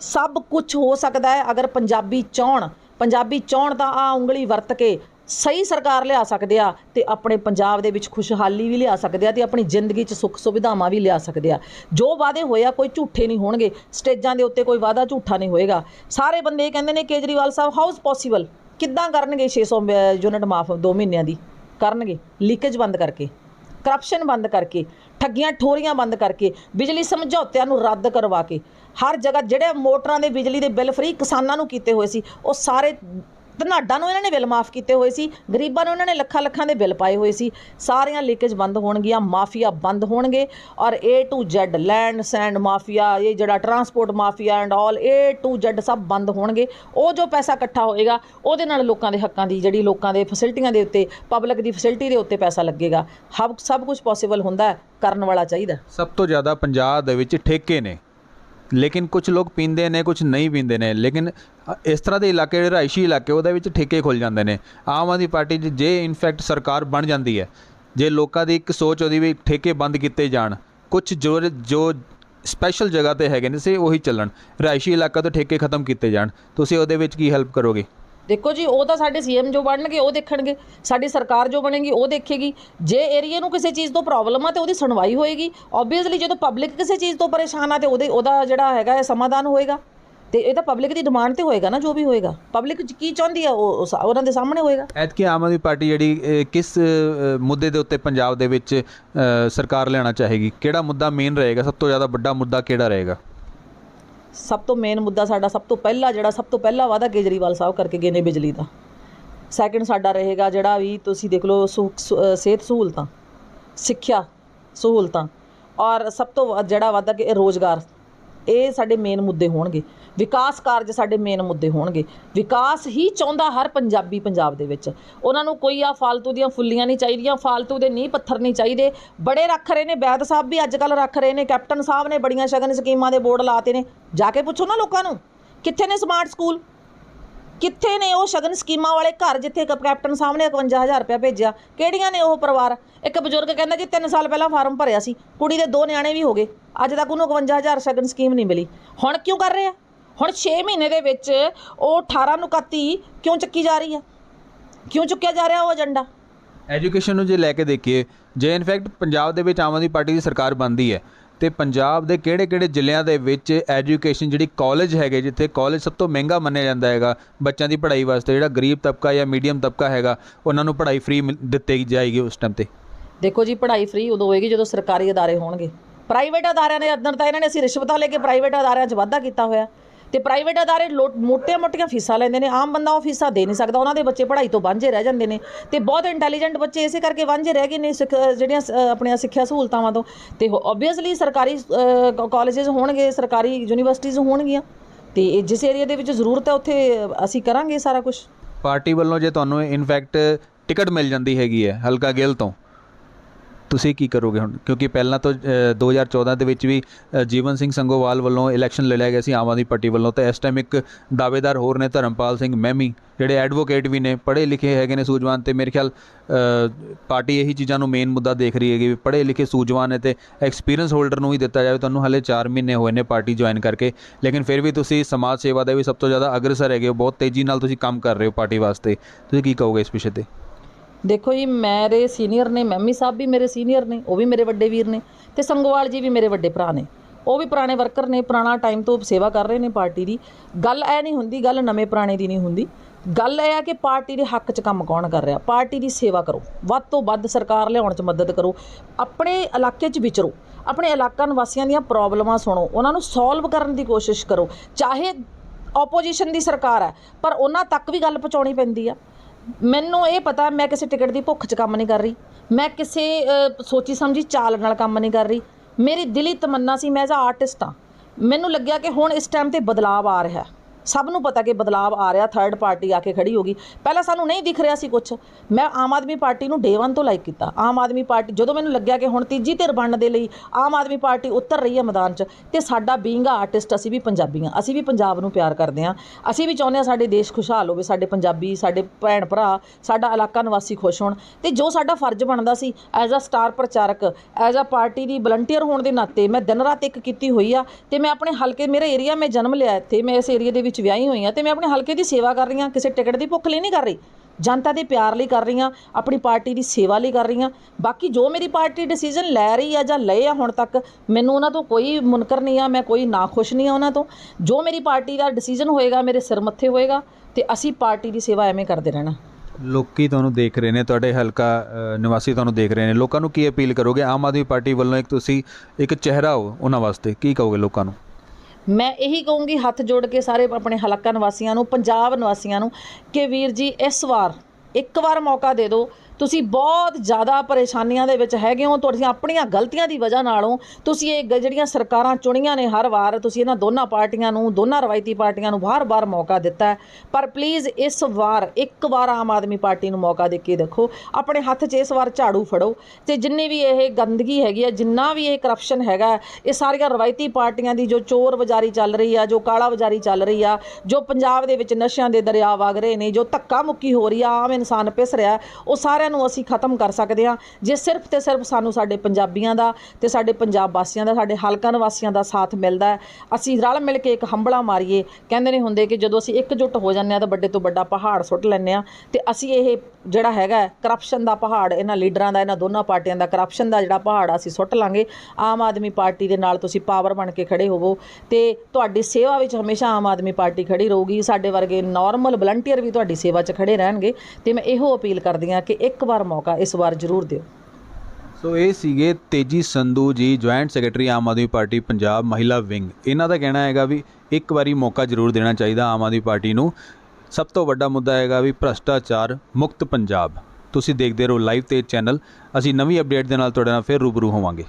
ਸਭ ਕੁਝ ਹੋ ਸਕਦਾ ਹੈ। ਅਗਰ ਪੰਜਾਬੀ ਚਾਹਣ ਪੰਜਾਬੀ ਚਾਹਣ ਤਾਂ ਆ ਉਂਗਲੀ ਵਰਤ ਕੇ ਸਹੀ ਸਰਕਾਰ ਲਿਆ ਸਕਦੇ ਆ ਤੇ ਆਪਣੇ ਪੰਜਾਬ ਦੇ ਵਿੱਚ ਖੁਸ਼ਹਾਲੀ ਵੀ ਲਿਆ ਸਕਦੇ ਆ ਤੇ ਆਪਣੀ ਜ਼ਿੰਦਗੀ 'ਚ ਸੁੱਖ ਸੁਵਿਧਾਵਾਂ ਵੀ ਲਿਆ ਸਕਦੇ ਆ। ਜੋ ਵਾਅਦੇ ਹੋਏ ਆ, ਕੋਈ ਝੂਠੇ ਨਹੀਂ ਹੋਣਗੇ। ਸਟੇਜਾਂ ਦੇ ਉੱਤੇ ਕੋਈ ਵਾਅਦਾ ਝੂਠਾ ਨਹੀਂ ਹੋਏਗਾ। ਸਾਰੇ ਬੰਦੇ ਇਹ ਕਹਿੰਦੇ ਨੇ, ਕੇਜਰੀਵਾਲ ਸਾਹਿਬ ਹਾਊਸ ਪੋਸੀਬਲ ਕਿੱਦਾਂ ਕਰਨਗੇ 600 ਯੂਨਿਟ ਮਾਫ 2 ਮਹੀਨਿਆਂ ਦੀ? ਕਰਨਗੇ। ਲੀਕੇਜ ਬੰਦ ਕਰਕੇ ਕਰਪਸ਼ਨ ਬੰਦ ਕਰਕੇ, ਠੱਗੀਆਂ, ਠੋਰੀਆਂ ਬੰਦ ਕਰਕੇ, ਬਿਜਲੀ ਸਮਝੌਤਿਆਂ ਨੂੰ ਰੱਦ ਕਰਵਾ ਕੇ, ਹਰ ਜਗ੍ਹਾ ਜਿਹੜੇ ਮੋਟਰਾਂ ਦੇ ਬਿਜਲੀ ਦੇ ਬਿੱਲ ਫ੍ਰੀ ਕਿਸਾਨਾਂ ਨੂੰ ਕੀਤੇ ਹੋਏ ਸੀ, ਉਹ ਸਾਰੇ ਧਨਾਡਾ ਨੂੰ ਇਹਨਾਂ ਨੇ ਬਿੱਲ ਮਾਫ ਕੀਤੇ ਹੋਏ ਸੀ, ਗਰੀਬਾਂ ਨੂੰ ਇਹਨਾਂ ਨੇ ਲੱਖਾਂ ਲੱਖਾਂ ਦੇ ਬਿੱਲ ਪਾਏ ਹੋਏ ਸੀ। ਸਾਰੀਆਂ ਲੀਕੇਜ ਬੰਦ ਹੋਣਗੀਆਂ, ਮਾਫੀਆ ਬੰਦ ਹੋਣਗੇ ਔਰ A to Z land sand mafia, ਇਹ ਜਿਹੜਾ transport mafia and all A to Z ਸਭ ਬੰਦ ਹੋਣਗੇ। ਉਹ ਜੋ ਪੈਸਾ ਇਕੱਠਾ ਹੋਏਗਾ, ਉਹਦੇ ਨਾਲ ਲੋਕਾਂ ਦੇ ਹੱਕਾਂ ਦੀ ਜਿਹੜੀ ਲੋਕਾਂ ਦੇ ਫੈਸਿਲਿਟੀਆਂ ਦੇ ਉੱਤੇ ਪਬਲਿਕ ਦੀ ਫੈਸਿਲਿਟੀ ਦੇ ਉੱਤੇ ਪੈਸਾ ਲੱਗੇਗਾ। ਹਬ, ਸਭ ਕੁਝ ਪੋਸੀਬਲ ਹੁੰਦਾ ਕਰਨ ਵਾਲਾ ਚਾਹੀਦਾ
ਸਭ ਤੋਂ ਜ਼ਿਆਦਾ ਪੰਜਾਬ ਦੇ ਵਿੱਚ ਠੇਕੇ ਨੇ। ਲੇਕਿਨ ਕੁਝ ਲੋਕ ਪੀਂਦੇ ਨੇ ਕੁਝ ਨਹੀਂ ਪੀਂਦੇ ਨੇ, ਲੇਕਿਨ ਇਸ ਤਰ੍ਹਾਂ ਦੇ ਇਲਾਕੇ, ਜਿਹੜੇ ਰਿਹਾਇਸ਼ੀ ਇਲਾਕੇ, ਉਹਦੇ ਵਿੱਚ ਠੇਕੇ ਖੁੱਲ੍ਹ ਜਾਂਦੇ ਨੇ। ਆਮ ਆਦਮੀ ਪਾਰਟੀ 'ਚ ਜੇ ਇਨਫੈਕਟ ਸਰਕਾਰ ਬਣ ਜਾਂਦੀ ਹੈ, ਜੇ ਲੋਕਾਂ ਦੀ ਇੱਕ ਸੋਚ ਉਹਦੀ ਵੀ ਠੇਕੇ ਬੰਦ ਕੀਤੇ ਜਾਣ ਕੁਝ ਜੋ ਜੋ ਸਪੈਸ਼ਲ ਜਗ੍ਹਾ ਤੇ ਹੈਗੇ ਨੇ, ਸੇ ਉਹੀ ਚੱਲਣ। ਰਿਹਾਇਸ਼ੀ ਇਲਾਕਾ ਤੋਂ ਠੇਕੇ ਖਤਮ ਕੀਤੇ ਜਾਣ। ਤੁਸੀਂ ਉਹਦੇ ਵਿੱਚ ਕੀ ਹੈਲਪ ਕਰੋਗੇ?
ਦੇਖੋ ਜੀ, ਉਹ ਤਾਂ ਸਾਡੇ ਸੀਐਮ ਜੋ ਬਣਨਗੇ, ਉਹ ਦੇਖਣਗੇ। ਸਾਡੀ ਸਰਕਾਰ ਜੋ ਬਣੇਗੀ, ਉਹ ਦੇਖੇਗੀ। ਜੇ ਏਰੀਆ ਨੂੰ ਕਿਸੇ ਚੀਜ਼ ਤੋਂ ਪ੍ਰੋਬਲਮ ਆ ਤੇ ਉਹਦੀ ਸੁਣਵਾਈ ਹੋਏਗੀ। ਆਬਵੀਅਸਲੀ ਜਦੋਂ ਪਬਲਿਕ ਕਿਸੇ ਚੀਜ਼ ਤੋਂ ਪਰੇਸ਼ਾਨ ਆ ਤੇ ਉਹਦੇ ਉਹਦਾ ਜਿਹੜਾ ਹੈਗਾ ਹੈ ਸਮਾਧਾਨ ਹੋਏਗਾ। ਤੇ ਇਹ ਤਾਂ ਪਬਲਿਕ ਦੀ ਡਿਮਾਂਡ ਤੇ ਹੋਏਗਾ ਨਾ, ਜੋ ਵੀ ਹੋਏਗਾ। ਪਬਲਿਕ ਕੀ ਚਾਹੁੰਦੀ ਆ, ਉਹ ਉਹਨਾਂ ਦੇ ਸਾਹਮਣੇ ਹੋਏਗਾ।
ਐਤਕੀ ਆਮ ਆਦਮੀ ਪਾਰਟੀ ਜਿਹੜੀ ਕਿਸ ਮੁੱਦੇ ਦੇ ਉੱਤੇ ਪੰਜਾਬ ਦੇ ਵਿੱਚ ਸਰਕਾਰ ਲੈਣਾ ਚਾਹੇਗੀ? ਕਿਹੜਾ ਮੁੱਦਾ ਮੇਨ ਰਹੇਗਾ? ਸਭ ਤੋਂ ਜ਼ਿਆਦਾ ਵੱਡਾ ਮੁੱਦਾ ਕਿਹੜਾ ਰਹੇਗਾ?
ਸਭ ਤੋਂ ਮੇਨ ਮੁੱਦਾ ਸਾਡਾ ਸਭ ਤੋਂ ਪਹਿਲਾ ਜਿਹੜਾ ਸਭ ਤੋਂ ਪਹਿਲਾ ਵਾਅਦਾ ਕੇਜਰੀਵਾਲ ਸਾਹਿਬ ਕਰਕੇ ਗਏ ਨੇ ਬਿਜਲੀ ਦਾ। ਸੈਕਿੰਡ ਸਾਡਾ ਰਹੇਗਾ ਜਿਹੜਾ ਵੀ ਤੁਸੀਂ ਦੇਖ ਲਓ ਸੁ- ਸਿਹਤ ਸਹੂਲਤਾਂ, ਸਿੱਖਿਆ ਸਹੂਲਤਾਂ ਔਰ ਸਭ ਤੋਂ ਵੱਧ ਜਿਹੜਾ ਵਾਅਦਾ ਕਿ ਰੋਜ਼ਗਾਰ, ਇਹ ਸਾਡੇ ਮੇਨ ਮੁੱਦੇ ਹੋਣਗੇ। ਵਿਕਾਸ ਕਾਰਜ ਸਾਡੇ ਮੇਨ ਮੁੱਦੇ ਹੋਣਗੇ। ਵਿਕਾਸ ਹੀ ਚਾਹੁੰਦਾ ਹਰ ਪੰਜਾਬੀ ਪੰਜਾਬ ਦੇ ਵਿੱਚ। ਉਹਨਾਂ ਨੂੰ ਕੋਈ ਆ ਫਾਲਤੂ ਦੀਆਂ ਫੁੱਲੀਆਂ ਨਹੀਂ ਚਾਹੀਦੀਆਂ, ਫਾਲਤੂ ਦੇ ਨੀਂਹ ਪੱਥਰ ਨਹੀਂ ਚਾਹੀਦੇ। ਬੜੇ ਰੱਖ ਰਹੇ ਨੇ, ਬੈਦ ਸਾਹਿਬ ਵੀ ਅੱਜ ਕੱਲ ਰੱਖ ਰਹੇ ਨੇ, ਕੈਪਟਨ ਸਾਹਿਬ ਨੇ ਬੜੀਆਂ ਸ਼ਗਨ ਸਕੀਮਾਂ ਦੇ ਬੋਰਡ ਲਾਤੇ ਨੇ। ਜਾ ਕੇ ਪੁੱਛੋ ਨਾ ਲੋਕਾਂ ਨੂੰ, ਕਿੱਥੇ ਨੇ ਸਮਾਰਟ ਸਕੂਲ ਕਿੱਥੇ ਨੇ ਉਹ ਸ਼ਗਨ ਸਕੀਮਾਂ ਵਾਲੇ ਘਰ ਜਿੱਥੇ ਕ- ਕੈਪਟਨ ਸਾਹਿਬ ਨੇ 51000 ਰੁਪਇਆ ਭੇਜਿਆ? ਕਿਹੜੀਆਂ ਨੇ ਉਹ ਪਰਿਵਾਰ? ਇੱਕ ਬਜ਼ੁਰਗ ਕਹਿੰਦਾ ਜੀ 3 ਸਾਲ ਪਹਿਲਾਂ ਫਾਰਮ ਭਰਿਆ ਸੀ। ਕੁੜੀ ਦੇ ਦੋ ਨਿਆਣੇ ਵੀ ਹੋ ਗਏ। ਅੱਜ ਤੱਕ ਉਹਨੂੰ 51000 ਸ਼ਗਨ ਸਕੀਮ ਨਹੀਂ ਮਿਲੀ। ਹੁਣ ਕਿਉਂ ਕਰ ਰਹੇ ਆ? ਹੁਣ 6 ਮਹੀਨੇ ਦੇ ਵਿੱਚ ਉਹ 18 ਨੂੰ 31 ਕਿਉਂ ਚੱਕੀ ਜਾ ਰਹੀ ਆ? ਕਿਉਂ ਚੁੱਕਿਆ ਜਾ ਰਿਹਾ ਉਹ ਏਜੰਡਾ
ਐਜੂਕੇਸ਼ਨ ਨੂੰ ਜੇ ਲੈ ਕੇ ਦੇਖੀਏ ਜੇ ਇਨਫੈਕਟ ਪੰਜਾਬ ਦੇ ਵਿੱਚ ਆਮ ਆਦਮੀ ਪਾਰਟੀ ਦੀ ਸਰਕਾਰ ਬਣਦੀ ਹੈ ਤੇ ਪੰਜਾਬ ਦੇ ਕਿਹੜੇ-ਕਿਹੜੇ ਜ਼ਿਲ੍ਹਿਆਂ ਦੇ ਵਿੱਚ ਐਜੂਕੇਸ਼ਨ ਜਿਹੜੀ ਕਾਲਜ ਹੈਗੇ ਜਿੱਥੇ ਕਾਲਜ ਸਭ ਤੋਂ ਮਹਿੰਗਾ ਮੰਨਿਆ ਜਾਂਦਾ ਹੈਗਾ ਬੱਚਿਆਂ ਦੀ ਪੜ੍ਹਾਈ ਵਾਸਤੇ ਜਿਹੜਾ ਗਰੀਬ ਤਬਕਾ ਜਾਂ ਮੀਡੀਅਮ ਤਬਕਾ ਹੈਗਾ ਉਹਨਾਂ ਨੂੰ ਪੜ੍ਹਾਈ ਫ੍ਰੀ ਦਿੱਤੀ ਜਾਏਗੀ ਉਸ ਟਾਈਮ ਤੇ।
ਦੇਖੋ ਜੀ ਪੜ੍ਹਾਈ ਫ੍ਰੀ ਉਦੋਂ ਹੋਏਗੀ ਜਦੋਂ ਸਰਕਾਰੀ ਅਦਾਰੇ ਹੋਣਗੇ। ਪ੍ਰਾਈਵੇਟ ਅਦਾਰਿਆਂ ਦੇ ਅੰਦਰ ਤਾਂ ਇਹਨਾਂ ਨੇ ਅਸੀਂ ਰਿਸ਼ਵਤਾਂ ਲੈ ਕੇ ਪ੍ਰਾਈਵੇਟ ਅਦਾਰਿਆਂ 'ਚ ਵਾਧਾ ਕੀਤਾ ਹੋਇਆ। ਤੇ ਪ੍ਰਾਈਵੇਟ ਅਦਾਰੇ ਮੋਟੀਆਂ-ਮੋਟੀਆਂ ਫੀਸਾਂ ਲੈਂਦੇ ਨੇ। ਆਮ ਬੰਦਾ ਉਹ ਫੀਸਾਂ ਦੇ ਨਹੀਂ ਸਕਦਾ। ਉਹਨਾਂ ਦੇ ਬੱਚੇ ਪੜ੍ਹਾਈ ਤੋਂ ਵਾਂਝੇ ਰਹਿ ਜਾਂਦੇ ਨੇ। ਤੇ ਬਹੁਤ ਇੰਟੈਲੀਜੈਂਟ ਬੱਚੇ ਇਸੇ ਕਰਕੇ ਵਾਂਝੇ ਰਹਿ ਗਏ ਨੇ ਸਿੱਖ- ਜਿਹੜੀਆਂ ਆਪਣੀਆਂ ਸਿੱਖਿਆ ਸਹੂਲਤਾਵਾਂ ਤੋਂ। ਤੇ ਆਬਵੀਅਸਲੀ ਸਰਕਾਰੀ ਕਾਲਜਸ ਹੋਣਗੇ, ਸਰਕਾਰੀ ਯੂਨੀਵਰਸਿਟੀਆਂ ਹੋਣਗੀਆਂ। ਤੇ ਜਿਸ ਏਰੀਆ ਦੇ ਵਿੱਚ ਜ਼ਰੂਰਤ ਹੈ, ਉੱਥੇ ਅਸੀਂ ਕਰਾਂਗੇ ਸਾਰਾ ਕੁਝ
ਪਾਰਟੀ ਵੱਲੋਂ ਜੇ ਤੁਹਾਨੂੰ ਇਨਫੈਕਟ ਟਿਕਟ ਮਿਲ ਜਾਂਦੀ ਹੈਗੀ ਹੈ, ਹਲਕਾ ਗਿੱਲ ਤੋਂ। ਤੁਸੀਂ ਕੀ ਕਰੋਗੇ ਹੁਣ? ਕਿਉਂਕਿ ਪਹਿਲਾਂ ਤੋਂ ਅ, 2014 ਦੇ ਵਿੱਚ ਵੀ ਜੀਵਨ ਸਿੰਘ ਸੰਗੋਵਾਲ ਵੱਲੋਂ ਇਲੈਕਸ਼ਨ ਲੜਿਆ ਗਿਆ ਸੀ ਆਮ ਆਦਮੀ ਪਾਰਟੀ ਵੱਲੋਂ। ਤਾਂ ਇਸ ਟਾਈਮ ਇੱਕ ਦਾਅਵੇਦਾਰ ਹੋਰ ਨੇ ਧਰਮਪਾਲ ਸਿੰਘ ਮਹਿਮੀ ਜਿਹੜੇ ਐਡਵੋਕੇਟ ਵੀ ਨੇ ਪੜ੍ਹੇ ਲਿਖੇ ਹੈਗੇ ਨੇ ਸੂਝਵਾਨ ਤੇ ਮੇਰੇ ਖਿਆਲ ਪਾਰਟੀ ਇਹੀ ਚੀਜ਼ਾਂ ਨੂੰ ਮੇਨ ਮੁੱਦਾ ਦੇਖ ਰਹੀ ਹੈਗੀ ਵੀ ਪੜ੍ਹੇ ਲਿਖੇ ਸੂਝਵਾਨ ਨੇ ਤੇ ਐਕਸਪੀਰੀਅੰਸ ਹੋਲਡਰ ਨੂੰ ਹੀ ਦਿੱਤਾ ਜਾਵੇ। ਤੁਹਾਨੂੰ ਹਲੇ 4 ਮਹੀਨੇ ਹੋਏ ਨੇ ਪਾਰਟੀ ਜੁਆਇਨ ਕਰਕੇ। ਲੇਕਿਨ ਫਿਰ ਵੀ ਤੁਸੀਂ ਸਮਾਜ ਸੇਵਾ ਦੇ ਵੀ ਸਭ ਤੋਂ ਜ਼ਿਆਦਾ ਅਗਰਸਰ ਹੈਗੇ ਹੋ ਬਹੁਤ ਤੇਜ਼ੀ ਨਾਲ ਤੁਸੀਂ ਕੰਮ ਕਰ ਰਹੇ ਹੋ ਪਾਰਟੀ ਵਾਸਤੇ। ਤੁਸੀਂ ਕੀ ਕਹੋਗੇ ਇਸ ਵਿਸ਼ੇ ਤੇ?
ਦੇਖੋ ਜੀ, ਮੇਰੇ ਸੀਨੀਅਰ ਨੇ, ਮੈਮੀ ਸਾਹਿਬ ਵੀ ਮੇਰੇ ਸੀਨੀਅਰ ਨੇ, ਉਹ ਵੀ ਮੇਰੇ ਵੱਡੇ ਵੀਰ ਨੇ ਤੇ ਸੰਗੋਵਾਲ ਜੀ ਵੀ ਮੇਰੇ ਵੱਡੇ ਭਰਾ ਨੇ। ਉਹ ਵੀ ਪੁਰਾਣੇ ਵਰਕਰ ਨੇ, ਪੁਰਾਣਾ ਟਾਈਮ ਤੋਂ ਸੇਵਾ ਕਰ ਰਹੇ ਨੇ ਪਾਰਟੀ ਦੀ। ਗੱਲ ਐ ਨਹੀਂ ਹੁੰਦੀ, ਗੱਲ ਨਵੇਂ ਪੁਰਾਣੇ ਦੀ ਨਹੀਂ ਹੁੰਦੀ। ਗੱਲ ਇਹ ਆ ਕਿ ਪਾਰਟੀ ਦੇ ਹੱਕ 'ਚ ਕੰਮ ਕੌਣ ਕਰ ਰਿਹਾ? ਪਾਰਟੀ ਦੀ ਸੇਵਾ ਕਰੋ। ਵੱਧ ਤੋਂ ਵੱਧ ਸਰਕਾਰ ਲਿਆਉਣ 'ਚ ਮਦਦ ਕਰੋ। ਆਪਣੇ ਇਲਾਕੇ 'ਚ ਵਿਚਰੋ। ਆਪਣੇ ਇਲਾਕਾ ਨਿਵਾਸੀਆਂ ਦੀਆਂ ਪ੍ਰੋਬਲਮਾਂ ਸੁਣੋ। ਉਹਨਾਂ ਨੂੰ ਸੋਲਵ ਕਰਨ ਦੀ ਕੋਸ਼ਿਸ਼ ਕਰੋ। ਚਾਹੇ ਆਪੋਜੀਸ਼ਨ ਦੀ ਸਰਕਾਰ ਹੈ, ਪਰ ਉਹਨਾਂ ਤੱਕ ਵੀ ਗੱਲ ਪਹੁੰਚਾਉਣੀ ਪੈਂਦੀ ਆ। ਮੈਨੂੰ ਇਹ ਪਤਾ, ਮੈਂ ਕਿਸੇ ਟਿਕਟ ਦੀ ਭੁੱਖ 'ਚ ਕੰਮ ਨਹੀਂ ਕਰ ਰਹੀ। ਮੈਂ ਕਿਸੇ ਸੋਚੀ ਸਮਝੀ ਚਾਲ ਨਾਲ ਕੰਮ ਨਹੀਂ ਕਰ ਰਹੀ। ਮੇਰੀ ਦਿਲੀ ਤਮੰਨਾ ਸੀ, ਮੈਂ ਐਜ਼ ਆਰਟਿਸਟ ਹਾਂ। ਮੈਨੂੰ ਲੱਗਿਆ ਕਿ ਹੁਣ ਇਸ ਟਾਈਮ ਤੇ ਬਦਲਾਅ ਆ ਰਿਹਾ। ਸਭ ਨੂੰ ਪਤਾ ਕਿ ਬਦਲਾਅ ਆ ਰਿਹਾ ਥਰਡ ਪਾਰਟੀ ਆ ਕੇ ਖੜੀ ਹੋ ਗਈ। ਪਹਿਲਾਂ ਸਾਨੂੰ ਨਹੀਂ ਦਿਖ ਰਿਹਾ ਸੀ ਕੁਝ ਮੈਂ ਆਮ ਆਦਮੀ ਪਾਰਟੀ ਨੂੰ ਡੇ 1 ਤੋਂ ਲਾਈਕ ਕੀਤਾ। ਆਮ ਆਦਮੀ ਪਾਰਟੀ, ਜਦੋਂ ਮੈਨੂੰ ਲੱਗਿਆ ਕਿ ਹੁਣ ਤੀਜੀ ਧਿਰ ਬਣਨ ਦੇ ਲਈ ਆਮ ਆਦਮੀ ਪਾਰਟੀ ਉੱਤਰ ਰਹੀ ਹੈ ਮੈਦਾਨ 'ਚ, ਤੇ ਸਾਡਾ ਬੀਇੰਗ ਆਰਟਿਸਟ ਅਸੀਂ ਵੀ ਪੰਜਾਬੀ ਹਾਂ। ਅਸੀਂ ਵੀ ਪੰਜਾਬ ਨੂੰ ਪਿਆਰ ਕਰਦੇ ਹਾਂ। ਅਸੀਂ ਵੀ ਚਾਹੁੰਦੇ ਹਾਂ ਸਾਡੇ ਦੇਸ਼ ਖੁਸ਼ਹਾਲ ਹੋਵੇ, ਸਾਡੇ ਪੰਜਾਬੀ, ਸਾਡੇ ਭੈਣ ਭਰਾ, ਸਾਡਾ ਇਲਾਕਾ ਨਿਵਾਸੀ ਖੁਸ਼ ਹੋਣ। ਤੇ ਜੋ ਸਾਡਾ ਫਰਜ਼ ਬਣਦਾ ਸੀ ਐਜ਼ ਅ ਸਟਾਰ ਪ੍ਰਚਾਰਕ ਐਜ਼ ਅ ਪਾਰਟੀ ਦੀ ਵਲੰਟੀਅਰ ਹੋਣ ਦੇ ਨਾਤੇ ਮੈਂ ਦਿਨ ਰਾਤ ਇੱਕ ਕੀਤੀ ਹੋਈ ਆ, ਤੇ ਮੈਂ ਆਪਣੇ ਹਲਕੇ, ਮੇਰੇ ਏਰੀਆ ਮੈਂ ਜਨਮ ਲਿਆ ਇੱਥੇ, ਮੈਂ ਇਸ ਏਰੀਆ ਦੇ ਵਿੱਚ ਵਿਆਹੀ ਹੋਈ ਆ ਤੇ ਮੈਂ ਆਪਣੇ ਹਲਕੇ ਦੀ ਸੇਵਾ ਕਰ ਰਹੀ ਹਾਂ, ਕਿਸੇ ਟਿਕਟ ਦੀ ਭੁੱਖ ਲਈ ਨਹੀਂ ਕਰ ਰਹੀ। ਜਨਤਾ ਦੇ ਪਿਆਰ ਲਈ ਕਰ ਰਹੀ ਹਾਂ, ਆਪਣੀ ਪਾਰਟੀ ਦੀ ਸੇਵਾ ਲਈ ਕਰ ਰਹੀ ਹਾਂ। ਬਾਕੀ ਜੋ ਮੇਰੀ ਪਾਰਟੀ ਡਿਸੀਜਨ ਲੈ ਰਹੀ ਆ ਜਾਂ ਲਏ ਆ ਹੁਣ ਤੱਕ, ਮੈਨੂੰ ਉਹਨਾਂ ਤੋਂ ਕੋਈ ਮੁਨਕਰ ਨਹੀਂ ਆ, ਮੈਂ ਕੋਈ ਨਾ ਖੁਸ਼ ਨਹੀਂ ਆ ਉਹਨਾਂ ਤੋਂ। ਜੋ ਮੇਰੀ ਪਾਰਟੀ ਦਾ ਡਿਸੀਜਨ ਹੋਏਗਾ, ਮੇਰੇ ਸਿਰ ਮੱਥੇ ਹੋਏਗਾ ਤੇ ਅਸੀਂ ਪਾਰਟੀ ਦੀ ਸੇਵਾ ਐਵੇਂ ਕਰਦੇ ਰਹਿਣਾ।
ਲੋਕੀ ਤੁਹਾਨੂੰ ਦੇਖ ਰਹੇ ਨੇ, ਤੁਹਾਡੇ ਹਲਕਾ ਨਿਵਾਸੀ ਤੁਹਾਨੂੰ ਦੇਖ ਰਹੇ ਨੇ। ਲੋਕਾਂ ਨੂੰ ਕੀ ਅਪੀਲ ਕਰੋਗੇ? ਆਮ ਆਦਮੀ ਪਾਰਟੀ ਵੱਲੋਂ ਇੱਕ ਤੁਸੀਂ ਇੱਕ ਚਿਹਰਾ ਹੋ ਉਹਨਾਂ ਵਾਸਤੇ, ਕੀ ਕਹੋਗੇ ਲੋਕਾਂ ਨੂੰ?
ਮੈਂ ਇਹੀ ਕਹੂੰਗੀ, ਹੱਥ ਜੋੜ ਕੇ ਸਾਰੇ ਆਪਣੇ ਹਲਕਾ ਨਿਵਾਸੀਆਂ ਨੂੰ, ਪੰਜਾਬ ਨਿਵਾਸੀਆਂ ਨੂੰ, ਕਿ ਵੀਰ ਜੀ, ਇਸ ਵਾਰ ਇੱਕ ਵਾਰ ਮੌਕਾ ਦੇ ਦਿਓ ਤੁਸੀਂ ਬਹੁਤ ਜ਼ਿਆਦਾ ਪਰੇਸ਼ਾਨੀਆਂ ਦੇ ਵਿੱਚ ਹੈਗੇ ਹੋ, ਤੁਹਾਡੀਆਂ ਆਪਣੀਆਂ ਗਲਤੀਆਂ ਦੀ ਵਜ੍ਹਾ ਨਾਲੋਂ ਤੁਸੀਂ ਇਹ ਗ- ਜਿਹੜੀਆਂ ਸਰਕਾਰਾਂ ਚੁਣੀਆਂ ਨੇ ਹਰ ਵਾਰ, ਤੁਸੀਂ ਇਹਨਾਂ ਦੋਨਾਂ ਪਾਰਟੀਆਂ ਨੂੰ, ਦੋਨਾਂ ਰਵਾਇਤੀ ਪਾਰਟੀਆਂ ਨੂੰ ਵਾਰ-ਵਾਰ ਮੌਕਾ ਦਿੱਤਾ ਪਰ ਪਲੀਜ਼ ਇਸ ਵਾਰ, ਇੱਕ ਵਾਰ ਆਮ ਆਦਮੀ ਪਾਰਟੀ ਨੂੰ ਮੌਕਾ ਦੇ ਕੇ ਦੇਖੋ। ਆਪਣੇ ਹੱਥ 'ਚ ਇਸ ਵਾਰ ਝਾੜੂ ਫੜੋ ਤੇ ਜਿੰਨੀ ਵੀ ਇਹ ਗੰਦਗੀ ਹੈਗੀ ਹੈ, ਜਿੰਨਾ ਵੀ ਇਹ ਕਰਪਸ਼ਨ ਹੈਗਾ ਇਹ ਸਾਰੀਆਂ ਰਵਾਇਤੀ ਪਾਰਟੀਆਂ ਦੀ ਜੋ ਚੋਰ ਬਜ਼ਾਰੀ ਚੱਲ ਰਹੀ ਆ, ਜੋ ਕਾਲਾ ਬਜ਼ਾਰੀ ਚੱਲ ਰਹੀ ਆ, ਜੋ ਪੰਜਾਬ ਦੇ ਵਿੱਚ ਨਸ਼ਿਆਂ ਦੇ ਦਰਿਆ ਵਗ ਰਹੇ ਨੇ, ਜੋ ਧੱਕਾ ਮੁੱਕੀ ਹੋ ਰਹੀ ਆ, ਆਮ ਇਨਸਾਨ ਪਿਸ ਰਿਹਾ ਉਹ ਸਾਰਿਆਂ ਨੂੰ ਅਸੀਂ ਖਤਮ ਕਰ ਸਕਦੇ ਹਾਂ। ਜੇ ਸਿਰਫ ਤੇ ਸਿਰਫ ਸਾਨੂੰ ਸਾਡੇ ਪੰਜਾਬੀਆਂ ਦਾ ਤੇ ਸਾਡੇ ਪੰਜਾਬ ਵਾਸੀਆਂ ਦਾ, ਸਾਡੇ ਹਲਕਾ ਨਿਵਾਸੀਆਂ ਦਾ ਸਾਥ ਮਿਲਦਾ ਅਸੀਂ ਰਲ ਮਿਲ ਕੇ ਇੱਕ ਹੰਬਲਾ ਮਾਰੀਏ। ਕਹਿੰਦੇ ਨੇ ਹੁੰਦੇ ਕਿ ਜਦੋਂ ਅਸੀਂ ਇਕਜੁੱਟ ਹੋ ਜਾਂਦੇ ਆ ਤਾਂ ਵੱਡੇ ਤੋਂ ਵੱਡਾ ਪਹਾੜ ਸੁੱਟ ਲੈਂਦੇ ਆ ਤੇ ਅਸੀਂ ਇਹ ਜਿਹੜਾ ਹੈਗਾ ਕਰਪਸ਼ਨ ਦਾ ਪਹਾੜ, ਇਹਨਾਂ ਲੀਡਰਾਂ ਦਾ, ਇਹਨਾਂ ਦੋਨਾਂ ਪਾਰਟੀਆਂ ਦਾ ਕਰਪਸ਼ਨ ਦਾ ਜਿਹੜਾ ਪਹਾੜ ਅਸੀਂ ਸੁੱਟ ਲਾਂਗੇ। ਆਮ ਆਦਮੀ ਪਾਰਟੀ ਦੇ ਨਾਲ ਤੁਸੀਂ ਪਾਵਰ ਬਣ ਕੇ ਖੜੇ ਹੋਵੋ ਤੇ ਤੁਹਾਡੀ ਸੇਵਾ ਵਿੱਚ ਹਮੇਸ਼ਾ ਆਮ ਆਦਮੀ ਪਾਰਟੀ ਖੜੀ ਰਹੂਗੀ। ਸਾਡੇ ਵਰਗੇ ਨਾਰਮਲ ਵਲੰਟੀਅਰ ਵੀ ਤੁਹਾਡੀ ਸੇਵਾ 'ਚ ਖੜੇ ਰਹਿਣਗੇ ਤੇ ਮੈਂ ਇਹੋ ਅਪੀਲ ਕਰਦੀ ਹਾਂ ਕਿ ਇੱਕ ਵਾਰ ਮੌਕਾ ਇਸ ਵਾਰ ਜ਼ਰੂਰ ਦਿਓ।
ਸੋ ਇਹ ਸੀਗੇ Teji Sandhu ji joint secretary Aam Aadmi party, Punjab ਮਹਿਲਾ ਵਿੰਗ। ਇਹਨਾਂ ਦਾ ਕਹਿਣਾ ਹੈਗਾ ਵੀ ਇੱਕ ਵਾਰੀ ਮੌਕਾ ਜ਼ਰੂਰ ਦੇਣਾ ਚਾਹੀਦਾ ਆਮ ਆਦਮੀ ਪਾਰਟੀ ਨੂੰ। ਸਭ ਤੋਂ ਵੱਡਾ ਮੁੱਦਾ ਹੈਗਾ ਵੀ ਭ੍ਰਸ਼ਟਾਚਾਰ ਮੁਕਤ ਪੰਜਾਬ। ਤੁਸੀਂ ਦੇਖਦੇ ਰਹੋ ਲਾਈਵ ਤੇ ਚੈਨਲ। ਅਸੀਂ ਨਵੀਂ ਅਪਡੇਟ ਦੇ ਨਾਲ ਤੁਹਾਡੇ ਨਾਲ ਫਿਰ ਰੂਬਰੂ ਹੋਵਾਂਗੇ।